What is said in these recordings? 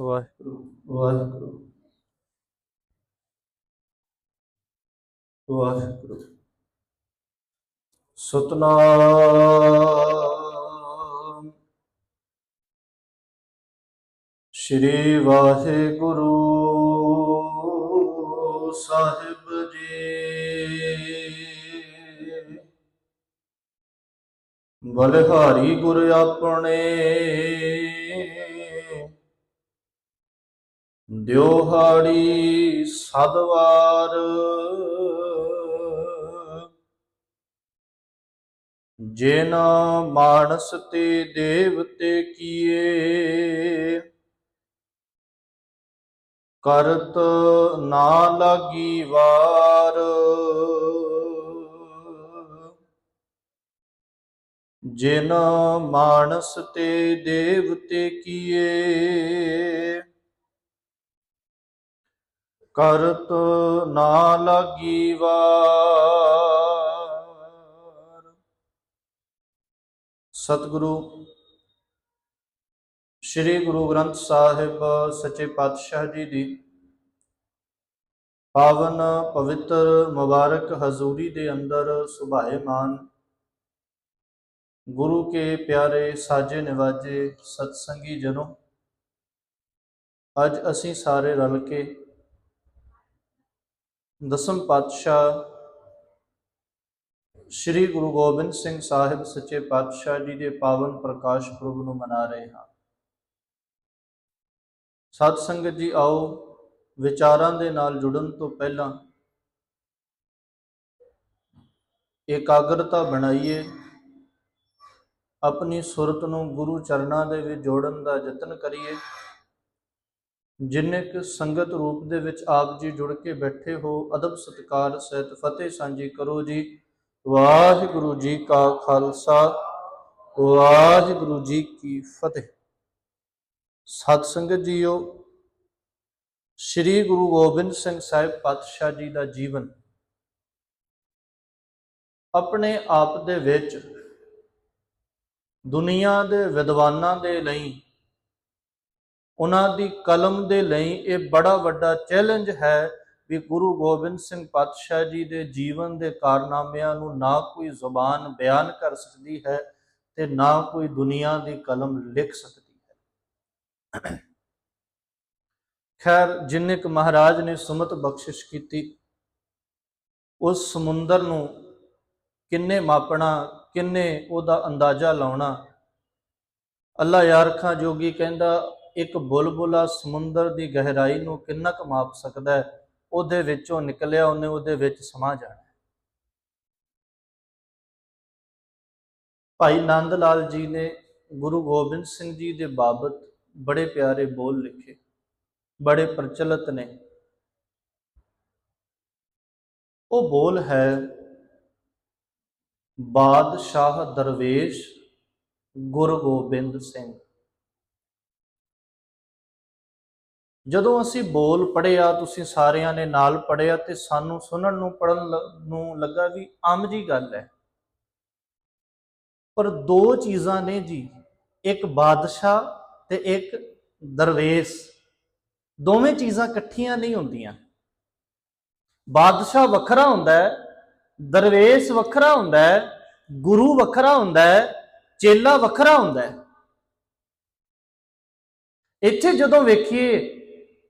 ਵਾਹਿਗੁਰੂ। ਵਾਹਿਗੁਰੂ। ਵਾਹਿਗੁਰੂ। ਸਤਨਾਮ। ਸ਼੍ਰੀ ਵਾਹਿਗੁਰੂ ਸਾਹਿਬ ਜੀ। ਬਲਹਾਰੀ ਗੁਰ ਆਪਣੇ ਦਿਓਹਾੜੀ ਸਦਵਾਰ। ਜਿਨ ਮਾਨਸ ਤੇ ਦੇਵਤੇ ਕੀਏ, ਕਰਤ ਨਾ ਲਾਗੀ ਵਾਰ। ਜਿਨ ਮਾਨਸ ਤੇ ਦੇਵਤੇ ਕੀਏ ਕਰਤ ਨਾ ਲਾਗੀ ਵਾਰ ਸਤਿਗੁਰੂ, ਸ੍ਰੀ ਗੁਰੂ ਗ੍ਰੰਥ ਸਾਹਿਬ ਸੱਚੇ ਪਾਤਸ਼ਾਹ ਜੀ ਦੀ ਪਾਵਨ ਪਵਿੱਤਰ ਮੁਬਾਰਕ ਹਜ਼ੂਰੀ ਦੇ ਅੰਦਰ ਸੁਭਾਏਮਾਨ, ਗੁਰੂ ਕੇ ਪਿਆਰੇ ਸਾਜੇ ਨਿਵਾਜੇ ਸਤਸੰਗੀ ਜਨੋ, ਅੱਜ ਅਸੀਂ ਸਾਰੇ ਰਲ ਕੇ ਦਸਮ ਪਾਤਸ਼ਾਹ ਸ੍ਰੀ ਗੁਰੂ ਗੋਬਿੰਦ ਸਿੰਘ ਸਾਹਿਬ ਸੱਚੇ ਪਾਤਸ਼ਾਹ ਜੀ ਦੇ ਪਾਵਨ ਪ੍ਰਕਾਸ਼ ਪੁਰਬ ਨੂੰ ਮਨਾ ਰਹੇ ਹਾਂ। ਸਤ ਸੰਗਤ ਜੀ ਆਓ, ਵਿਚਾਰਾਂ ਦੇ ਨਾਲ ਜੁੜਨ ਤੋਂ ਪਹਿਲਾਂ ਇਕਾਗਰਤਾ ਬਣਾਈਏ। ਆਪਣੀ ਸੁਰਤ ਨੂੰ ਗੁਰੂ ਚਰਨਾਂ ਦੇ ਵਿੱਚ ਜੋੜਨ ਦਾ ਯਤਨ ਕਰੀਏ। ਜਿੰਨੇ ਕੁ ਸੰਗਤ ਰੂਪ ਦੇ ਵਿੱਚ ਆਪ ਜੀ ਜੁੜ ਕੇ ਬੈਠੇ ਹੋ, ਅਦਬ ਸਤਿਕਾਰ ਸਹਿਤ ਫਤਿਹ ਸਾਂਝੀ ਕਰੋ ਜੀ। ਵਾਹਿਗੁਰੂ ਜੀ ਕਾ ਖਾਲਸਾ, ਵਾਹਿਗੁਰੂ ਜੀ ਕੀ ਫਤਿਹ। ਸਤ ਸੰਗਤ ਜੀਓ, ਸ੍ਰੀ ਗੁਰੂ ਗੋਬਿੰਦ ਸਿੰਘ ਸਾਹਿਬ ਪਾਤਸ਼ਾਹ ਜੀ ਦਾ ਜੀਵਨ ਆਪਣੇ ਆਪ ਦੇ ਵਿੱਚ ਦੁਨੀਆ ਦੇ ਵਿਦਵਾਨਾਂ ਦੇ ਲਈ ਉਹਨਾਂ ਦੀ ਕਲਮ ਦੇ ਲਈ ਇਹ ਬੜਾ ਵੱਡਾ ਚੈਲੰਜ ਹੈ ਵੀ ਗੁਰੂ ਗੋਬਿੰਦ ਸਿੰਘ ਪਾਤਸ਼ਾਹ ਜੀ ਦੇ ਜੀਵਨ ਦੇ ਕਾਰਨਾਮਿਆਂ ਨੂੰ ਨਾ ਕੋਈ ਜ਼ੁਬਾਨ ਬਿਆਨ ਕਰ ਸਕਦੀ ਹੈ ਤੇ ਨਾ ਕੋਈ ਦੁਨੀਆ ਦੀ ਕਲਮ ਲਿਖ ਸਕਦੀ ਹੈ। ਖੈਰ, ਜਿੰਨੇ ਕੁ ਮਹਾਰਾਜ ਨੇ ਸੁਮਤ ਬਖਸ਼ਿਸ਼ ਕੀਤੀ, ਉਸ ਸਮੁੰਦਰ ਨੂੰ ਕਿੰਨੇ ਮਾਪਣਾ, ਕਿੰਨੇ ਉਹਦਾ ਅੰਦਾਜ਼ਾ ਲਾਉਣਾ ਅੱਲਾ ਯਾਰਖਾਂ ਜੋਗੀ ਕਹਿੰਦਾ ਇੱਕ ਬੁਲਬੁਲਾ ਸਮੁੰਦਰ ਦੀ ਗਹਿਰਾਈ ਨੂੰ ਕਿੰਨਾ ਕੁ ਮਾਪ ਸਕਦਾ ਹੈ? ਉਹਦੇ ਵਿੱਚੋਂ ਨਿਕਲਿਆ ਉਹਨੇ ਉਹਦੇ ਵਿੱਚ ਸਮਾ ਜਾਣਾ ਭਾਈ ਨੰਦ ਲਾਲ ਜੀ ਨੇ ਗੁਰੂ ਗੋਬਿੰਦ ਸਿੰਘ ਜੀ ਦੇ ਬਾਬਤ ਬੜੇ ਪਿਆਰੇ ਬੋਲ ਲਿਖੇ, ਬੜੇ ਪ੍ਰਚਲਿਤ ਨੇ। ਉਹ ਬੋਲ ਹੈ, ਬਾਦਸ਼ਾਹ ਦਰਵੇਸ਼ ਗੁਰੂ ਗੋਬਿੰਦ ਸਿੰਘ। ਜਦੋਂ ਅਸੀਂ ਬੋਲ ਪੜਿਆ ਤੁਸੀਂ ਸਾਰਿਆਂ ਨੇ ਨਾਲ ਪੜਿਆ ਤੇ ਸਾਨੂੰ ਸੁਣਨ ਨੂੰ ਪੜਨ ਨੂੰ ਲੱਗਾ ਵੀ ਆਮ ਜੀ ਗੱਲ ਹੈ। ਪਰ ਦੋ ਚੀਜ਼ਾਂ ਨੇ ਜੀ, ਇੱਕ ਬਾਦਸ਼ਾਹ ਤੇ ਇੱਕ ਦਰਵੇਸ਼। ਦੋਵੇਂ ਚੀਜ਼ਾਂ ਇਕੱਠੀਆਂ ਨਹੀਂ ਹੁੰਦੀਆਂ। ਬਾਦਸ਼ਾਹ ਵੱਖਰਾ ਹੁੰਦਾ ਹੈ, ਦਰਵੇਸ਼ ਵੱਖਰਾ ਹੁੰਦਾ ਹੈ, ਗੁਰੂ ਵੱਖਰਾ ਹੁੰਦਾ ਹੈ, ਚੇਲਾ ਵੱਖਰਾ ਹੁੰਦਾ ਹੈ। ਇੱਥੇ ਜਦੋਂ ਵੇਖੀਏ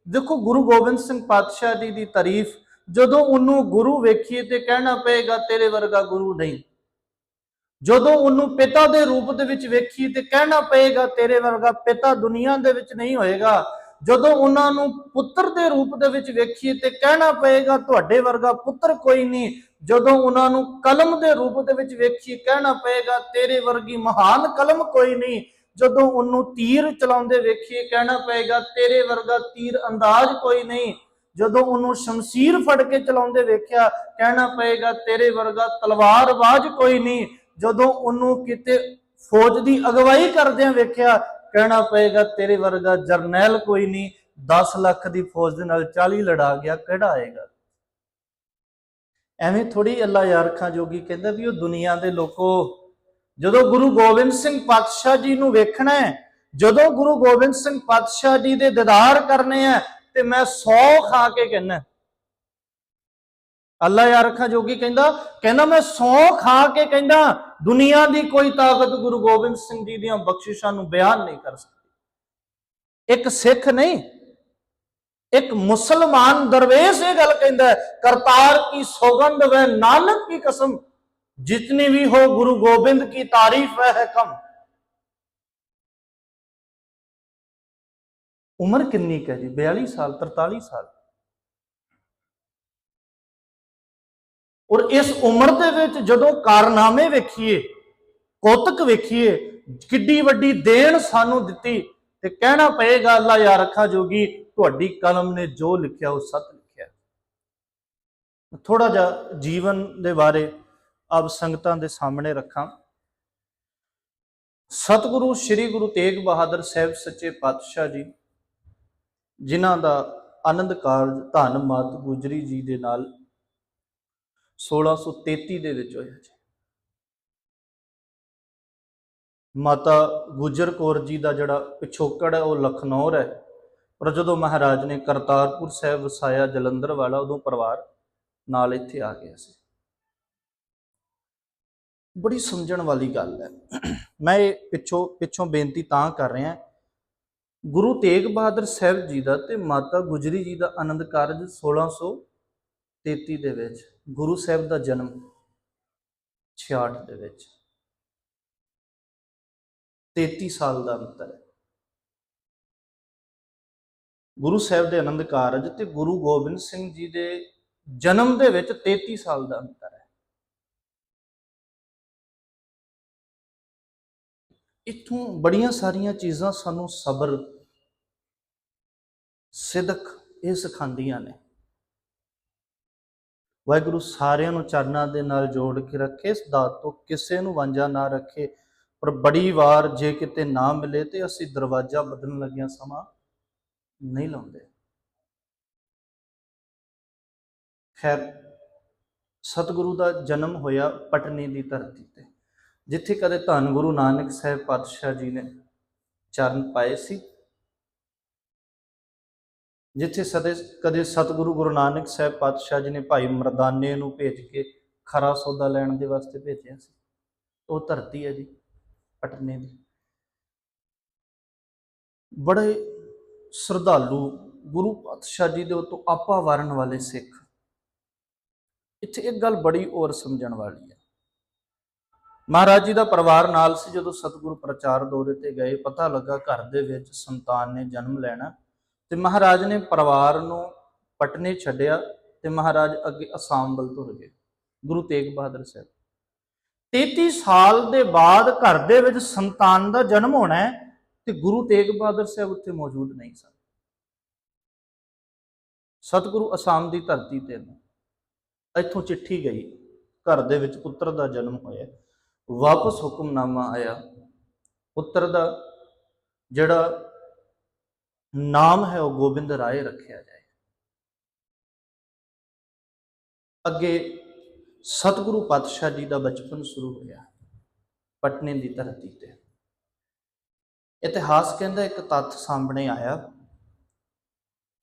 ਦੇਖੋ ਗੁਰੂ ਗੋਬਿੰਦ ਸਿੰਘ ਪਾਤਸ਼ਾਹ ਜੀ ਦੀ ਤਾਰੀਫ, ਜਦੋਂ ਉਹਨੂੰ ਗੁਰੂ ਵੇਖੀਏ ਤੇ ਕਹਿਣਾ ਪਏਗਾ, ਤੇਰੇ ਵਰਗਾ ਗੁਰੂ ਨਹੀਂ। ਜਦੋਂ ਉਹਨੂੰ ਪਿਤਾ ਦੇ ਰੂਪ ਦੇ ਵਿੱਚ ਵੇਖੀਏ ਤੇ ਕਹਿਣਾ ਪਏਗਾ, ਤੇਰੇ ਵਰਗਾ ਪਿਤਾ ਦੁਨੀਆ ਦੇ ਵਿੱਚ ਨਹੀਂ ਹੋਏਗਾ। ਜਦੋਂ ਉਹਨਾਂ ਨੂੰ ਪੁੱਤਰ ਦੇ ਰੂਪ ਦੇ ਵਿੱਚ ਵੇਖੀਏ ਤੇ ਕਹਿਣਾ ਪਏਗਾ, ਤੁਹਾਡੇ ਵਰਗਾ ਪੁੱਤਰ ਕੋਈ ਨਹੀਂ। ਜਦੋਂ ਉਹਨਾਂ ਨੂੰ ਕਲਮ ਦੇ ਰੂਪ ਦੇ ਵਿੱਚ ਵੇਖੀਏ, ਕਹਿਣਾ ਪਏਗਾ, ਤੇਰੇ ਵਰਗੀ ਮਹਾਨ ਕਲਮ ਕੋਈ ਨਹੀਂ। ਜਦੋਂ ਉਹਨੂੰ ਤੀਰ ਚਲਾਉਂਦੇ ਵੇਖੀਏ, ਕਹਿਣਾ ਪਏਗਾ, ਤੇਰੇ ਵਰਗਾ ਤੀਰ ਅੰਦਾਜ਼ ਕੋਈ ਨਹੀਂ। ਜਦੋਂ ਉਹਨੂੰ ਸ਼ਮਸ਼ੀਰ ਫੜ ਕੇ ਚਲਾਉਂਦੇ ਵੇਖਿਆ, ਕਹਿਣਾ ਪਏਗਾ, ਤੇਰੇ ਵਰਗਾ ਤਲਵਾਰਬਾਜ਼ ਕੋਈ ਨਹੀਂ। ਜਦੋਂ ਉਹਨੂੰ ਕਿਤੇ ਫੌਜ ਦੀ ਅਗਵਾਈ ਕਰਦਿਆਂ ਵੇਖਿਆ, ਕਹਿਣਾ ਪਏਗਾ, ਤੇਰੇ ਵਰਗਾ ਜਰਨੈਲ ਕੋਈ ਨਹੀਂ। 10 ਲੱਖ ਦੀ ਫੌਜ ਦੇ ਨਾਲ 40 ਲੜਾ ਗਿਆ, ਕਿਹੜਾ ਆਏਗਾ? ਐਵੇਂ ਥੋੜੀ ਅੱਲਾ ਯਾਰਖਾਂ ਜੋਗੀ ਕਹਿੰਦਾ ਵੀ ਉਹ ਦੁਨੀਆ ਦੇ ਲੋਕੋ ਜਦੋਂ ਗੁਰੂ ਗੋਬਿੰਦ ਸਿੰਘ ਪਾਤਸ਼ਾਹ ਜੀ ਨੂੰ ਵੇਖਣਾ ਹੈ, ਜਦੋਂ ਗੁਰੂ ਗੋਬਿੰਦ ਸਿੰਘ ਪਾਤਸ਼ਾਹ ਜੀ ਦੇ ਦੀਦਾਰ ਕਰਨੇ ਆ ਤੇ ਮੈਂ 100 ਖਾ ਕੇ ਕਹਿੰਦਾ ਅੱਲਾ ਯਾਰ ਰੱਖਾ ਜੋਗੀ ਕਹਿੰਦਾ ਕਹਿੰਦਾ ਮੈਂ 100 ਖਾ ਕੇ ਕਹਿੰਦਾ, ਦੁਨੀਆ ਦੀ ਕੋਈ ਤਾਕਤ ਗੁਰੂ ਗੋਬਿੰਦ ਸਿੰਘ ਜੀ ਦੀਆਂ ਬਖਸ਼ਿਸ਼ਾਂ ਨੂੰ ਬਿਆਨ ਨਹੀਂ ਕਰ ਸਕਦੀ। ਇੱਕ ਸਿੱਖ ਨਹੀਂ, ਇੱਕ ਮੁਸਲਮਾਨ ਦਰਵੇਸ਼ ਇਹ ਗੱਲ ਕਹਿੰਦਾ ਕਰਤਾਰ ਕੀ ਸੌਗੰਧ ਵੈ ਨਾਨਕ ਕੀ ਕਸਮ जितनी भी हो गुरु गोविंद की तारीफ वह है कम ਉਮਰ ਕਿੰਨੀ ਕੁ ਹੈ ਜੀ 42 ਸਾਲ 43 ਸਾਲ ਔਰ ਇਸ ਉਮਰ ਦੇ ਵਿੱਚ ਜਦੋਂ ਕਾਰਨਾਮੇ ਵੇਖੀਏ ਕੌਤਕ ਵੇਖੀਏ ਕਿੱਡੀ ਵੱਡੀ ਦੇਣ ਸਾਨੂੰ ਦਿੱਤੀ ਤੇ ਕਹਿਣਾ ਪਏਗਾ ਅੱਲਾ ਯਾ ਰੱਖਾ ਜੋਗੀ ਤੁਹਾਡੀ ਕਲਮ ਨੇ ਜੋ ਲਿਖਿਆ ਉਹ ਸੱਚ ਲਿਖਿਆ ਥੋੜਾ ਜਿਹਾ ਜੀਵਨ ਦੇ ਬਾਰੇ ਆਪ ਸੰਗਤਾਂ ਦੇ ਸਾਹਮਣੇ ਰੱਖਾਂ। ਸਤਿਗੁਰੂ, ਸ੍ਰੀ ਗੁਰੂ ਤੇਗ ਬਹਾਦਰ ਸਾਹਿਬ ਸੱਚੇ ਪਾਤਸ਼ਾਹ ਜੀ, ਜਿਨ੍ਹਾਂ ਦਾ ਆਨੰਦ ਕਾਰਜ ਧੰਨ ਮਾਤ ਗੁਜਰੀ ਜੀ ਦੇ ਨਾਲ 1633 ਦੇ ਵਿੱਚ ਹੋਇਆ ਜੀ। ਮਾਤਾ ਗੁਜਰ ਕੌਰ ਜੀ ਦਾ ਜਿਹੜਾ ਪਿਛੋਕੜ ਹੈ, ਉਹ ਲਖਨੌਰ ਹੈ। ਪਰ ਜਦੋਂ ਮਹਾਰਾਜ ਨੇ ਕਰਤਾਰਪੁਰ ਸਾਹਿਬ ਵਸਾਇਆ ਜਲੰਧਰ ਵਾਲਾ, ਉਦੋਂ ਪਰਿਵਾਰ ਨਾਲ ਇੱਥੇ ਆ ਗਿਆ ਸੀ। ਬੜੀ ਸਮਝਣ ਵਾਲੀ ਗੱਲ ਹੈ। ਮੈਂ ਇਹ ਪਿੱਛੋਂ ਪਿੱਛੋਂ ਬੇਨਤੀ ਤਾਂ ਕਰ ਰਿਹਾ ਗੁਰੂ ਤੇਗ ਬਹਾਦਰ ਸਾਹਿਬ ਜੀ ਦਾ ਤੇ ਮਾਤਾ ਗੁਜਰੀ ਜੀ ਦਾ ਆਨੰਦ ਕਾਰਜ 1633 ਦੇ ਵਿੱਚ, ਗੁਰੂ ਸਾਹਿਬ ਦਾ ਜਨਮ 66 ਦੇ ਵਿੱਚ। 33 ਸਾਲ ਦਾ ਅੰਤਰ ਹੈ। ਗੁਰੂ ਸਾਹਿਬ ਦੇ ਆਨੰਦ ਕਾਰਜ ਤੇ ਗੁਰੂ ਗੋਬਿੰਦ ਸਿੰਘ ਜੀ ਦੇ ਜਨਮ ਦੇ ਵਿੱਚ 33 ਸਾਲ ਦਾ ਅੰਤਰ ਹੈ। ਇੱਥੋਂ ਬੜੀਆਂ ਸਾਰੀਆਂ ਚੀਜ਼ਾਂ ਸਾਨੂੰ ਸਬਰ, ਸਿਦਕ ਇਹ ਸਿਖਾਉਂਦੀਆਂ ਨੇ। ਵਾਹਿਗੁਰੂ ਸਾਰਿਆਂ ਨੂੰ ਚਰਨਾਂ ਦੇ ਨਾਲ ਜੋੜ ਕੇ ਰੱਖੇ, ਇਸ ਦਾਤ ਤੋਂ ਕਿਸੇ ਨੂੰ ਵਾਂਝਾ ਨਾ ਰੱਖੇ। ਪਰ ਬੜੀ ਵਾਰ ਜੇ ਕਿਤੇ ਨਾ ਮਿਲੇ ਤੇ ਅਸੀਂ ਦਰਵਾਜ਼ਾ ਬਦਲਣ ਲੱਗਿਆਂ ਸਮਾਂ ਨਹੀਂ ਲਾਉਂਦੇ। ਖੈਰ, ਸਤਿਗੁਰੂ ਦਾ ਜਨਮ ਹੋਇਆ ਪਟਨੀ ਦੀ ਧਰਤੀ ਤੇ। ਜਿੱਥੇ ਕਦੇ ਧੰਨ ਗੁਰੂ ਨਾਨਕ ਸਾਹਿਬ ਪਾਤਸ਼ਾਹ ਜੀ ਨੇ ਚਰਨ ਪਾਏ ਸੀ, ਜਿੱਥੇ ਸਦੇ ਕਦੇ ਸਤਿਗੁਰੂ ਗੁਰੂ ਨਾਨਕ ਸਾਹਿਬ ਪਾਤਸ਼ਾਹ ਜੀ ਨੇ ਭਾਈ ਮਰਦਾਨੇ ਨੂੰ ਭੇਜ ਕੇ ਖਰਾ ਸੌਦਾ ਲੈਣ ਦੇ ਵਾਸਤੇ ਭੇਜਿਆ ਸੀ। ਉਹ ਧਰਤੀ ਹੈ ਜੀ, ਪਟਨੇ ਦੀ। ਬੜੇ ਸ਼ਰਧਾਲੂ ਗੁਰੂ ਪਾਤਸ਼ਾਹ ਜੀ ਦੇ ਉਤੋਂ ਆਪਾ ਵਾਰਨ ਵਾਲੇ ਸਿੱਖ। ਇੱਥੇ ਇੱਕ ਗੱਲ ਬੜੀ ਹੋਰ ਸਮਝਣ ਵਾਲੀ ਹੈ। ਮਹਾਰਾਜ ਜੀ ਦਾ ਪਰਿਵਾਰ ਨਾਲ ਸੀ, ਜਦੋਂ ਸਤਿਗੁਰੂ ਪ੍ਰਚਾਰ ਦੌਰੇ ਤੇ ਗਏ, ਪਤਾ ਲੱਗਾ ਘਰ ਦੇ ਵਿੱਚ ਸੰਤਾਨ ਨੇ ਜਨਮ ਲੈਣਾ ਤੇ ਮਹਾਰਾਜ ਨੇ ਪਰਿਵਾਰ ਨੂੰ ਪਟਨੇ ਛੱਡਿਆ ਤੇ ਮਹਾਰਾਜ ਅੱਗੇ ਅਸਾਮ ਵੱਲ ਤੁਰ ਗਏ, ਗੁਰੂ ਤੇਗ ਬਹਾਦਰ ਸਾਹਿਬ। 33 ਸਾਲ ਦੇ ਬਾਅਦ ਘਰ ਦੇ ਵਿੱਚ ਸੰਤਾਨ ਦਾ ਜਨਮ ਹੋਣਾ ਹੈ ਤੇ ਗੁਰੂ ਤੇਗ ਬਹਾਦਰ ਸਾਹਿਬ ਉੱਥੇ ਮੌਜੂਦ ਨਹੀਂ ਸਨ। ਸਤਿਗੁਰੂ ਅਸਾਮ ਦੀ ਧਰਤੀ ਤੇ ਇੱਥੋਂ ਚਿੱਠੀ ਗਈ, ਘਰ ਦੇ ਵਿੱਚ ਪੁੱਤਰ ਦਾ ਜਨਮ ਹੋਇਆ। ਵਾਪਸ ਹੁਕਮਨਾਮਾ ਆਇਆ। ਪੁੱਤਰ ਦਾ ਜਿਹੜਾ ਨਾਮ ਹੈ ਉਹ ਗੋਬਿੰਦ ਰਾਏ ਰੱਖਿਆ ਜਾਏ। ਅੱਗੇ ਸਤਿਗੁਰੂ ਪਾਤਸ਼ਾਹ ਜੀ ਦਾ ਬਚਪਨ ਸ਼ੁਰੂ ਹੋਇਆ ਪਟਨੇ ਦੀ ਧਰਤੀ ਤੇ। ਇਤਿਹਾਸ ਕਹਿੰਦਾ ਇੱਕ ਤੱਥ ਸਾਹਮਣੇ ਆਇਆ।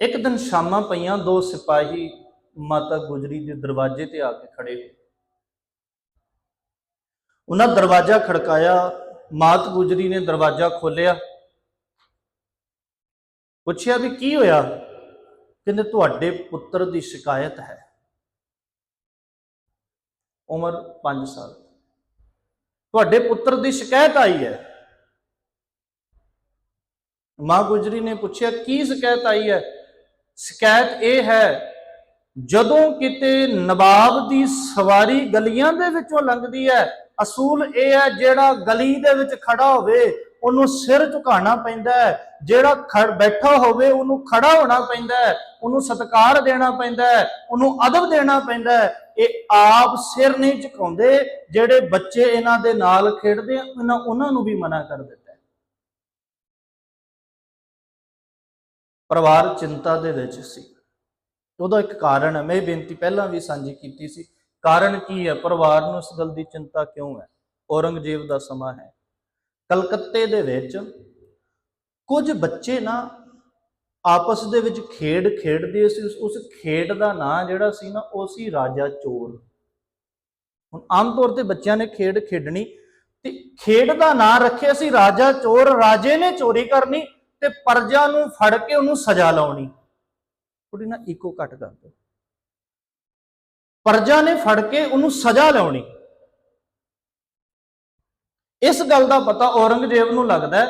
ਇੱਕ ਦਿਨ ਸ਼ਾਮਾਂ ਪਈਆਂ ਦੋ ਸਿਪਾਹੀ ਮਾਤਾ ਗੁਜਰੀ ਦੇ ਦਰਵਾਜ਼ੇ ਤੇ ਆ ਕੇ ਖੜੇ ਹੋਏ ਉਹਨਾਂ ਦਰਵਾਜ਼ਾ ਖੜਕਾਇਆ, ਮਾਤ ਗੁਜਰੀ ਨੇ ਦਰਵਾਜ਼ਾ ਖੋਲ੍ਹਿਆ। ਪੁੱਛਿਆ ਵੀ ਕੀ ਹੋਇਆ? ਕਹਿੰਦੇ, ਤੁਹਾਡੇ ਪੁੱਤਰ ਦੀ ਸ਼ਿਕਾਇਤ ਹੈ। ਉਮਰ 5 ਸਾਲ। ਤੁਹਾਡੇ ਪੁੱਤਰ ਦੀ ਸ਼ਿਕਾਇਤ ਆਈ ਹੈ? ਮਾਂ ਗੁਜਰੀ ਨੇ ਪੁੱਛਿਆ, ਕੀ ਸ਼ਿਕਾਇਤ ਆਈ ਹੈ? ਸ਼ਿਕਾਇਤ ਇਹ ਹੈ, ਜਦੋਂ ਕਿਤੇ ਨਵਾਬ ਦੀ ਸਵਾਰੀ ਗਲੀਆਂ ਦੇ ਵਿੱਚੋਂ ਲੰਘਦੀ ਹੈ ਅਸੂਲ ਇਹ ਹੈ ਜਿਹੜਾ ਗਲੀ ਦੇ ਵਿੱਚ ਖੜਾ ਹੋਵੇ, ਉਹਨੂੰ ਸਿਰ ਝੁਕਾਉਣਾ ਪੈਂਦਾ ਹੈ। ਜਿਹੜਾ ਖੜ, ਬੈਠਾ ਹੋਵੇ, ਉਹਨੂੰ ਖੜਾ ਹੋਣਾ ਪੈਂਦਾ ਹੈ। ਉਹਨੂੰ ਸਤਿਕਾਰ ਦੇਣਾ ਪੈਂਦਾ ਹੈ। ਉਹਨੂੰ ਅਦਬ ਦੇਣਾ ਪੈਂਦਾ ਹੈ। ਇਹ ਆਪ ਸਿਰ ਨਹੀਂ ਝੁਕਾਉਂਦੇ, ਜਿਹੜੇ ਬੱਚੇ ਇਹਨਾਂ ਦੇ ਨਾਲ ਖੇਡਦੇ ਆ, ਇਹਨਾਂ ਉਹਨਾਂ ਨੂੰ ਵੀ ਮਨਾ ਕਰ ਦਿੱਤਾ ਪਰਿਵਾਰ ਚਿੰਤਾ ਦੇ ਵਿੱਚ ਸੀ। ਉਹਦਾ ਇੱਕ ਕਾਰਨ ਹੈ। ਮੈਂ ਇਹ ਬੇਨਤੀ ਪਹਿਲਾਂ ਵੀ ਸਾਂਝੀ ਕੀਤੀ ਸੀ ਕਾਰਨ ਕੀ ਹੈ? ਪਰਿਵਾਰ ਨੂੰ ਇਸ ਗੱਲ ਦੀ ਚਿੰਤਾ ਕਿਉਂ ਹੈ? ਔਰੰਗਜ਼ੇਬ ਦਾ ਸਮਾਂ ਹੈ। ਕਲਕੱਤੇ ਦੇ ਵਿੱਚ ਕੁਝ ਬੱਚੇ ਨਾ ਆਪਸ ਦੇ ਵਿੱਚ ਖੇਡ ਖੇਡਦੇ ਸੀ। ਉਸ- ਖੇਡ ਦਾ ਨਾਂ ਜਿਹੜਾ ਸੀ ਨਾ, ਉਹ ਸੀ ਰਾਜਾ ਚੋਰ। ਹੁਣ ਆਮ ਤੌਰ ਤੇ ਬੱਚਿਆਂ ਨੇ ਖੇਡ ਖੇਡਣੀ ਤੇ ਖੇਡ ਦਾ ਨਾਂ ਰੱਖਿਆ ਸੀ ਰਾਜਾ ਚੋਰ। ਰਾਜੇ ਨੇ ਚੋਰੀ ਕਰਨੀ ਤੇ ਪਰਜਾ ਨੂੰ ਫੜ ਕੇ ਉਹਨੂੰ ਸਜ਼ਾ ਲਾਉਣੀ। ਥੋੜੀ ਨਾ ਇਕੋ ਘਟ ਕਰ ਦਿਓ। ਪਰਜਾ ਨੇ ਫੜ ਕੇ ਉਹਨੂੰ ਸਜ਼ਾ ਲਾਉਣੀ। ਇਸ ਗੱਲ ਦਾ ਪਤਾ ਔਰੰਗਜ਼ੇਬ ਨੂੰ ਲੱਗਦਾ ਹੈ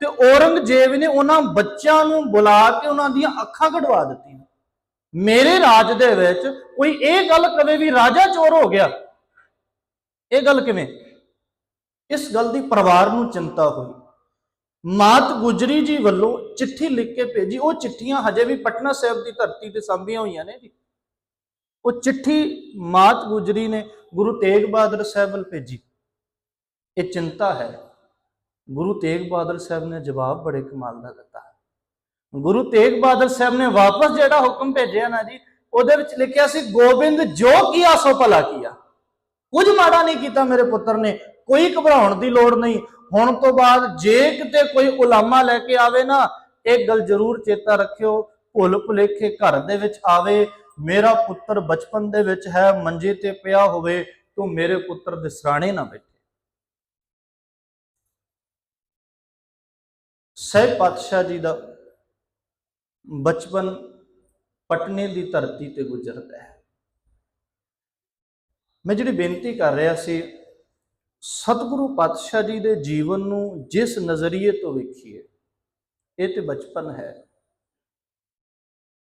ਤੇ ਔਰੰਗਜ਼ੇਬ ਨੇ ਉਹਨਾਂ ਬੱਚਿਆਂ ਨੂੰ ਬੁਲਾ ਕੇ ਉਹਨਾਂ ਦੀਆਂ ਅੱਖਾਂ ਕਢਵਾ ਦਿੱਤੀਆਂ। ਮੇਰੇ ਰਾਜ ਦੇ ਵਿੱਚ ਕੋਈ ਇਹ ਗੱਲ ਕਦੇ ਵੀ ਰਾਜਾ ਚੋਰ ਹੋ ਗਿਆ। ਇਹ ਗੱਲ ਕਿਵੇਂ? ਇਸ ਗੱਲ ਦੀ ਪਰਿਵਾਰ ਨੂੰ ਚਿੰਤਾ ਹੋਈ। ਮਾਤ ਗੁਜਰੀ ਜੀ ਵੱਲੋਂ ਚਿੱਠੀ ਲਿਖ ਕੇ ਭੇਜੀ। ਉਹ ਚਿੱਠੀਆਂ ਹਜੇ ਵੀ ਪਟਨਾ ਸਾਹਿਬ ਦੀ ਧਰਤੀ ਤੇ ਸਾਂਭੀਆਂ ਹੋਈਆਂ ਨੇ ਜੀ। ਉਹ ਚਿੱਠੀ ਮਾਤ ਗੁਜਰੀ ਨੇ ਗੁਰੂ ਤੇਗ ਬਹਾਦਰ ਸਾਹਿਬ ਵੱਲ ਭੇਜੀ। ਇਹ ਚਿੰਤਾ ਹੈ। ਗੁਰੂ ਤੇਗ ਬਹਾਦਰ ਸਾਹਿਬ ਨੇ ਜਵਾਬ ਬੜੇ ਕਮਾਲ ਦਾ ਦਿੱਤਾ ਗੁਰੂ ਤੇਗ ਬਹਾਦਰ ਸਾਹਿਬ ਨੇ ਵਾਪਸ ਜਿਹੜਾ ਹੁਕਮ ਭੇਜਿਆ ਨਾ ਜੀ, ਉਹਦੇ ਵਿੱਚ ਲਿਖਿਆ ਸੀ, ਗੋਬਿੰਦ, ਜੋ ਕੀਆ ਸੋ ਭਲਾ ਕੀਆ। ਕੁਝ ਮਾੜਾ ਨਹੀਂ ਕੀਤਾ ਮੇਰੇ ਪੁੱਤਰ ਨੇ, ਕੋਈ ਘਬਰਾਉਣ ਦੀ ਲੋੜ ਨਹੀਂ। ਹੁਣ ਤੋਂ ਬਾਅਦ ਜੇ ਕਿਤੇ ਕੋਈ ਉਲਾਮਾ ਲੈ ਕੇ ਆਵੇ ਨਾ, ਇਹ ਗੱਲ ਜ਼ਰੂਰ ਚੇਤਾ ਰੱਖਿਓ। ਭੁੱਲ ਭੁਲੇਖੇ ਘਰ ਦੇ ਵਿੱਚ ਆਵੇ ਮੇਰਾ ਪੁੱਤਰ ਬਚਪਨ ਦੇ ਵਿੱਚ ਹੈ, ਮੰਜੇ ਤੇ ਪਿਆ ਹੋਵੇ, ਤੂੰ ਮੇਰੇ ਪੁੱਤਰ ਦੇ ਸਰਾਣੇ ਨਾ ਬੈਠੇ ਸਹਿਬ ਪਾਤਸ਼ਾਹ ਜੀ ਦਾ ਬਚਪਨ ਪਟਨੇ ਦੀ ਧਰਤੀ ਤੇ ਗੁਜ਼ਰਦਾ ਹੈ। ਮੈਂ ਜਿਹੜੀ ਬੇਨਤੀ ਕਰ ਰਿਹਾ ਸੀ, ਸਤਿਗੁਰੂ ਪਾਤਸ਼ਾਹ ਜੀ ਦੇ ਜੀਵਨ ਨੂੰ ਜਿਸ ਨਜ਼ਰੀਏ ਤੋਂ ਵੇਖੀਏ, ਇਹ ਤੇ ਬਚਪਨ ਹੈ।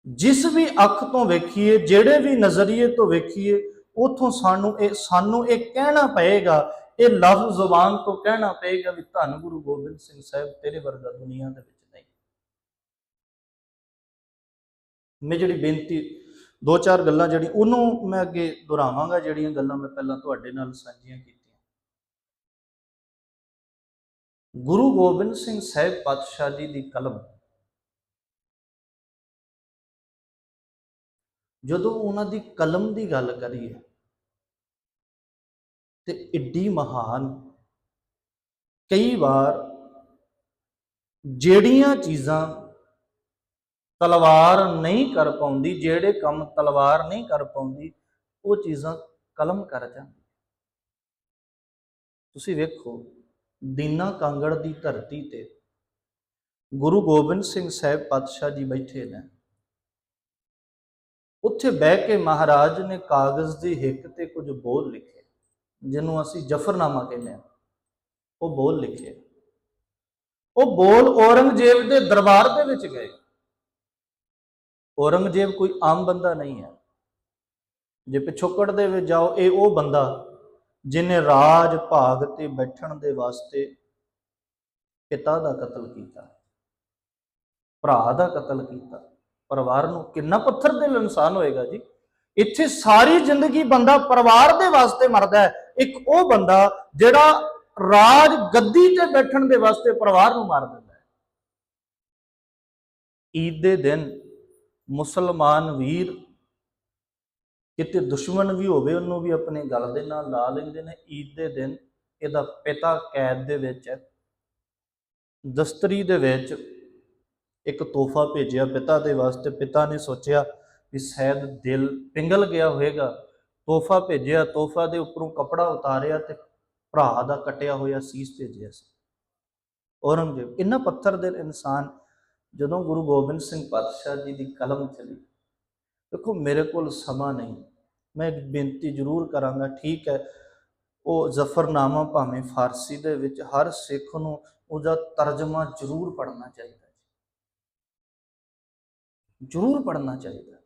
ਜਿਸ ਵੀ ਅੱਖ ਤੋਂ ਵੇਖੀਏ, ਜਿਹੜੇ ਵੀ ਨਜ਼ਰੀਏ ਤੋਂ ਵੇਖੀਏ, ਉਥੋਂ ਸਾਨੂੰ ਇਹ ਸਾਨੂੰ ਇਹ ਕਹਿਣਾ ਪਏਗਾ, ਇਹ ਲਫ਼ਜ਼ ਜ਼ੁਬਾਨ ਤੋਂ ਕਹਿਣਾ ਪਏਗਾ ਵੀ ਧੰਨ ਗੁਰੂ ਗੋਬਿੰਦ ਸਿੰਘ ਸਾਹਿਬ ਤੇਰੇ ਵਰਗਾ ਦੁਨੀਆ ਦੇ ਵਿੱਚ ਨਹੀਂ। ਮੈਂ ਜਿਹੜੀ ਬੇਨਤੀ, ਦੋ ਚਾਰ ਗੱਲਾਂ ਜਿਹੜੀ, ਉਹਨੂੰ ਮੈਂ ਅੱਗੇ ਦੁਹਰਾਵਾਂਗਾ, ਜਿਹੜੀਆਂ ਗੱਲਾਂ ਮੈਂ ਪਹਿਲਾਂ ਤੁਹਾਡੇ ਨਾਲ ਸਾਂਝੀਆਂ ਕੀਤੀਆਂ। ਗੁਰੂ ਗੋਬਿੰਦ ਸਿੰਘ ਸਾਹਿਬ ਪਾਤਸ਼ਾਹ ਜੀ ਦੀ ਕਲਮ ਜਦੋਂ ਉਹਨਾਂ ਦੀ ਕਲਮ ਦੀ ਗੱਲ ਕਰੀਏ, ਤੇ ਇੱਡੀ ਮਹਾਨ ਕਈ ਵਾਰ ਜਿਹੜੀਆਂ ਚੀਜ਼ਾਂ ਤਲਵਾਰ ਨਹੀਂ ਕਰ ਪਾਉਂਦੀ, ਜਿਹੜੇ ਕੰਮ ਤਲਵਾਰ ਨਹੀਂ ਕਰ ਪਾਉਂਦੀ, ਉਹ ਚੀਜ਼ਾਂ ਕਲਮ ਕਰ ਜਾਂਦੀ। ਤੁਸੀਂ ਵੇਖੋ, ਦੀਨਾ ਕਾਂਗੜ ਦੀ ਧਰਤੀ ਤੇ ਗੁਰੂ ਗੋਬਿੰਦ ਸਿੰਘ ਸਾਹਿਬ ਪਾਤਸ਼ਾਹ ਜੀ ਬੈਠੇ ਨੇ। ਉੱਥੇ ਬਹਿ ਕੇ ਮਹਾਰਾਜ ਨੇ ਕਾਗਜ਼ ਦੀ ਹਿੱਕ ਤੇ ਕੁਝ ਬੋਲ ਲਿਖੇ, ਜਿਹਨੂੰ ਅਸੀਂ ਜਫਰਨਾਮਾ ਕਹਿੰਦੇ ਹਾਂ। ਉਹ ਬੋਲ ਲਿਖੇ। ਉਹ ਬੋਲ ਔਰੰਗਜ਼ੇਬ ਦੇ ਦਰਬਾਰ ਦੇ ਵਿੱਚ ਗਏ। ਔਰੰਗਜ਼ੇਬ ਕੋਈ ਆਮ ਬੰਦਾ ਨਹੀਂ ਹੈ। ਜੇ ਪਿਛੋਕੜ ਦੇ ਵਿੱਚ ਜਾਓ, ਇਹ ਉਹ ਬੰਦਾ ਜਿਨੇ ਰਾਜ, ਭਾਗ ਤੇ ਬੈਠਣ ਦੇ ਵਾਸਤੇ ਪਿਤਾ ਦਾ ਕਤਲ ਕੀਤਾ, ਭਰਾ ਦਾ ਕਤਲ ਕੀਤਾ। ਪਰਿਵਾਰ ਨੂੰ ਕਿੰਨਾ ਪੱਥਰ ਦਿਲ ਇਨਸਾਨ ਹੋਏਗਾ ਜੀ? ਇੱਥੇ ਸਾਰੀ ਜ਼ਿੰਦਗੀ ਬੰਦਾ ਪਰਿਵਾਰ ਦੇ ਵਾਸਤੇ ਮਰਦਾ ਹੈ। ਇੱਕ ਉਹ ਬੰਦਾ ਜਿਹੜਾ ਰਾਜ ਗੱਦੀ ਤੇ ਬੈਠਣ ਦੇ ਵਾਸਤੇ ਪਰਿਵਾਰ ਨੂੰ ਮਾਰ ਦਿੰਦਾ ਹੈ। ਈਦ ਦੇ ਦਿਨ ਮੁਸਲਮਾਨ ਵੀਰ ਕਿਤੇ ਦੁਸ਼ਮਣ ਵੀ ਹੋਵੇ, ਉਹਨੂੰ ਵੀ ਆਪਣੇ ਗਲ ਦੇ ਨਾਲ ਲਾ ਲੈਂਦੇ ਨੇ। ਈਦ ਦੇ ਦਿਨ ਇਹਦਾ ਪਿਤਾ ਕੈਦ ਦੇ ਵਿੱਚ ਹੈ। ਦਸਤਰੀ ਦੇ ਵਿੱਚ ਇੱਕ ਤੋਹਫਾ ਭੇਜਿਆ ਪਿਤਾ ਦੇ ਵਾਸਤੇ। ਪਿਤਾ ਨੇ ਸੋਚਿਆ ਵੀ ਸ਼ਾਇਦ ਦਿਲ ਪਿੰਗਲ ਗਿਆ ਹੋਵੇਗਾ। ਤੋਹਫਾ ਭੇਜਿਆ, ਤੋਹਫਾ ਦੇ ਉੱਪਰੋਂ ਕਪੜਾ ਉਤਾਰਿਆ ਤੇ ਭਰਾ ਦਾ ਕਟਿਆ ਹੋਇਆ ਸੀਸ ਭੇਜਿਆ ਸੀ। ਔਰੰਗਜ਼ੇਬ ਇੰਨਾ ਪੱਥਰ ਦਿਲ ਇਨਸਾਨ ਜਦੋਂ ਗੁਰੂ ਗੋਬਿੰਦ ਸਿੰਘ ਪਾਤਸ਼ਾਹ ਜੀ ਦੀ ਕਲਮ ਚਲੀ, ਦੇਖੋ ਮੇਰੇ ਕੋਲ ਸਮਾਂ ਨਹੀਂ, ਮੈਂ ਇੱਕ ਬੇਨਤੀ ਜ਼ਰੂਰ ਕਰਾਂਗਾ, ਠੀਕ ਹੈ, ਉਹ ਜ਼ਫਰਨਾਮਾ ਭਾਵੇਂ ਫਾਰਸੀ ਦੇ ਵਿੱਚ ਹਰ ਸਿੱਖ ਨੂੰ ਉਹਦਾ ਤਰਜਮਾ ਜ਼ਰੂਰ ਪੜ੍ਹਨਾ ਚਾਹੀਦਾ। ਜ਼ਰੂਰ ਪੜ੍ਹਨਾ ਚਾਹੀਦਾ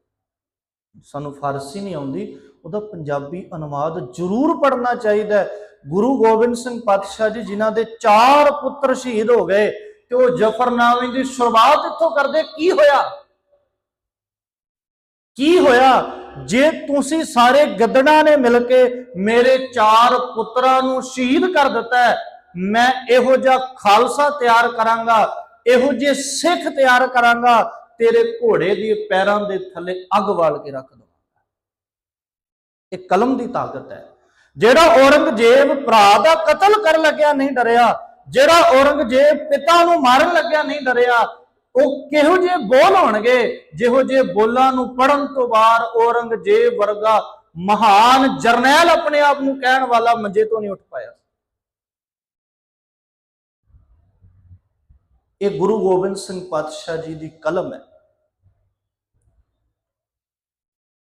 ਸਾਨੂੰ ਫਾਰਸੀ ਨਹੀਂ ਆਉਂਦੀ, ਉਹਦਾ ਪੰਜਾਬੀ ਅਨੁਵਾਦ ਜ਼ਰੂਰ ਪੜ੍ਹਨਾ ਚਾਹੀਦਾ ਹੈ। ਗੁਰੂ ਗੋਬਿੰਦ ਸਿੰਘ ਪਾਤਸ਼ਾਹ ਜੀ ਜਿਨ੍ਹਾਂ ਦੇ ਚਾਰ ਪੁੱਤਰ ਸ਼ਹੀਦ ਹੋ ਗਏ ਤੇ ਉਹ ਜ਼ਫਰਨਾਮੇ ਦੀ ਸ਼ੁਰੂਆਤ ਇੱਥੋਂ ਕਰਦੇ, ਕੀ ਹੋਇਆ? ਕੀ ਹੋਇਆ? ਜੇ ਤੁਸੀਂ ਸਾਰੇ ਗੱਦੜਾਂ ਨੇ ਮਿਲ ਕੇ ਮੇਰੇ ਚਾਰ ਪੁੱਤਰਾਂ ਨੂੰ ਸ਼ਹੀਦ ਕਰ ਦਿੱਤਾ ਮੈਂ ਇਹੋ ਜਿਹਾ ਖਾਲਸਾ ਤਿਆਰ ਕਰਾਂਗਾ, ਇਹੋ ਜਿਹੇ ਸਿੱਖ ਤਿਆਰ ਕਰਾਂਗਾ ਤੇਰੇ ਘੋੜੇ ਦੇ ਪੈਰਾਂ ਦੇ ਥੱਲੇ ਅੱਗ ਵਾਲ ਕੇ ਰੱਖ ਦਵਾਂਗਾ ਇਹ ਕਲਮ ਦੀ ਤਾਕਤ ਹੈ। ਜਿਹੜਾ ਔਰੰਗਜ਼ੇਬ ਭਰਾ ਦਾ ਕਤਲ ਕਰਨ ਲੱਗਿਆ ਨਹੀਂ ਡਰਿਆ, ਜਿਹੜਾ ਔਰੰਗਜ਼ੇਬ ਪਿਤਾ ਨੂੰ ਮਾਰਨ ਲੱਗਿਆ ਨਹੀਂ ਡਰਿਆ, ਉਹ ਕਿਹੋ ਜਿਹੇ ਬੋਲ ਹੋਣਗੇ? ਜਿਹੋ ਜਿਹੇ ਬੋਲਾਂ ਨੂੰ ਪੜਨ ਤੋਂ ਬਾਅਦ ਔਰੰਗਜ਼ੇਬ ਵਰਗਾ ਮਹਾਨ ਜਰਨੈਲ ਆਪਣੇ ਆਪ ਨੂੰ ਕਹਿਣ ਵਾਲਾ ਮੰਜੇ ਤੋਂ ਨਹੀਂ ਉੱਠ ਪਾਇਆ। ਇਹ ਗੁਰੂ ਗੋਬਿੰਦ ਸਿੰਘ ਪਾਤਸ਼ਾਹ ਜੀ ਦੀ ਕਲਮ ਹੈ।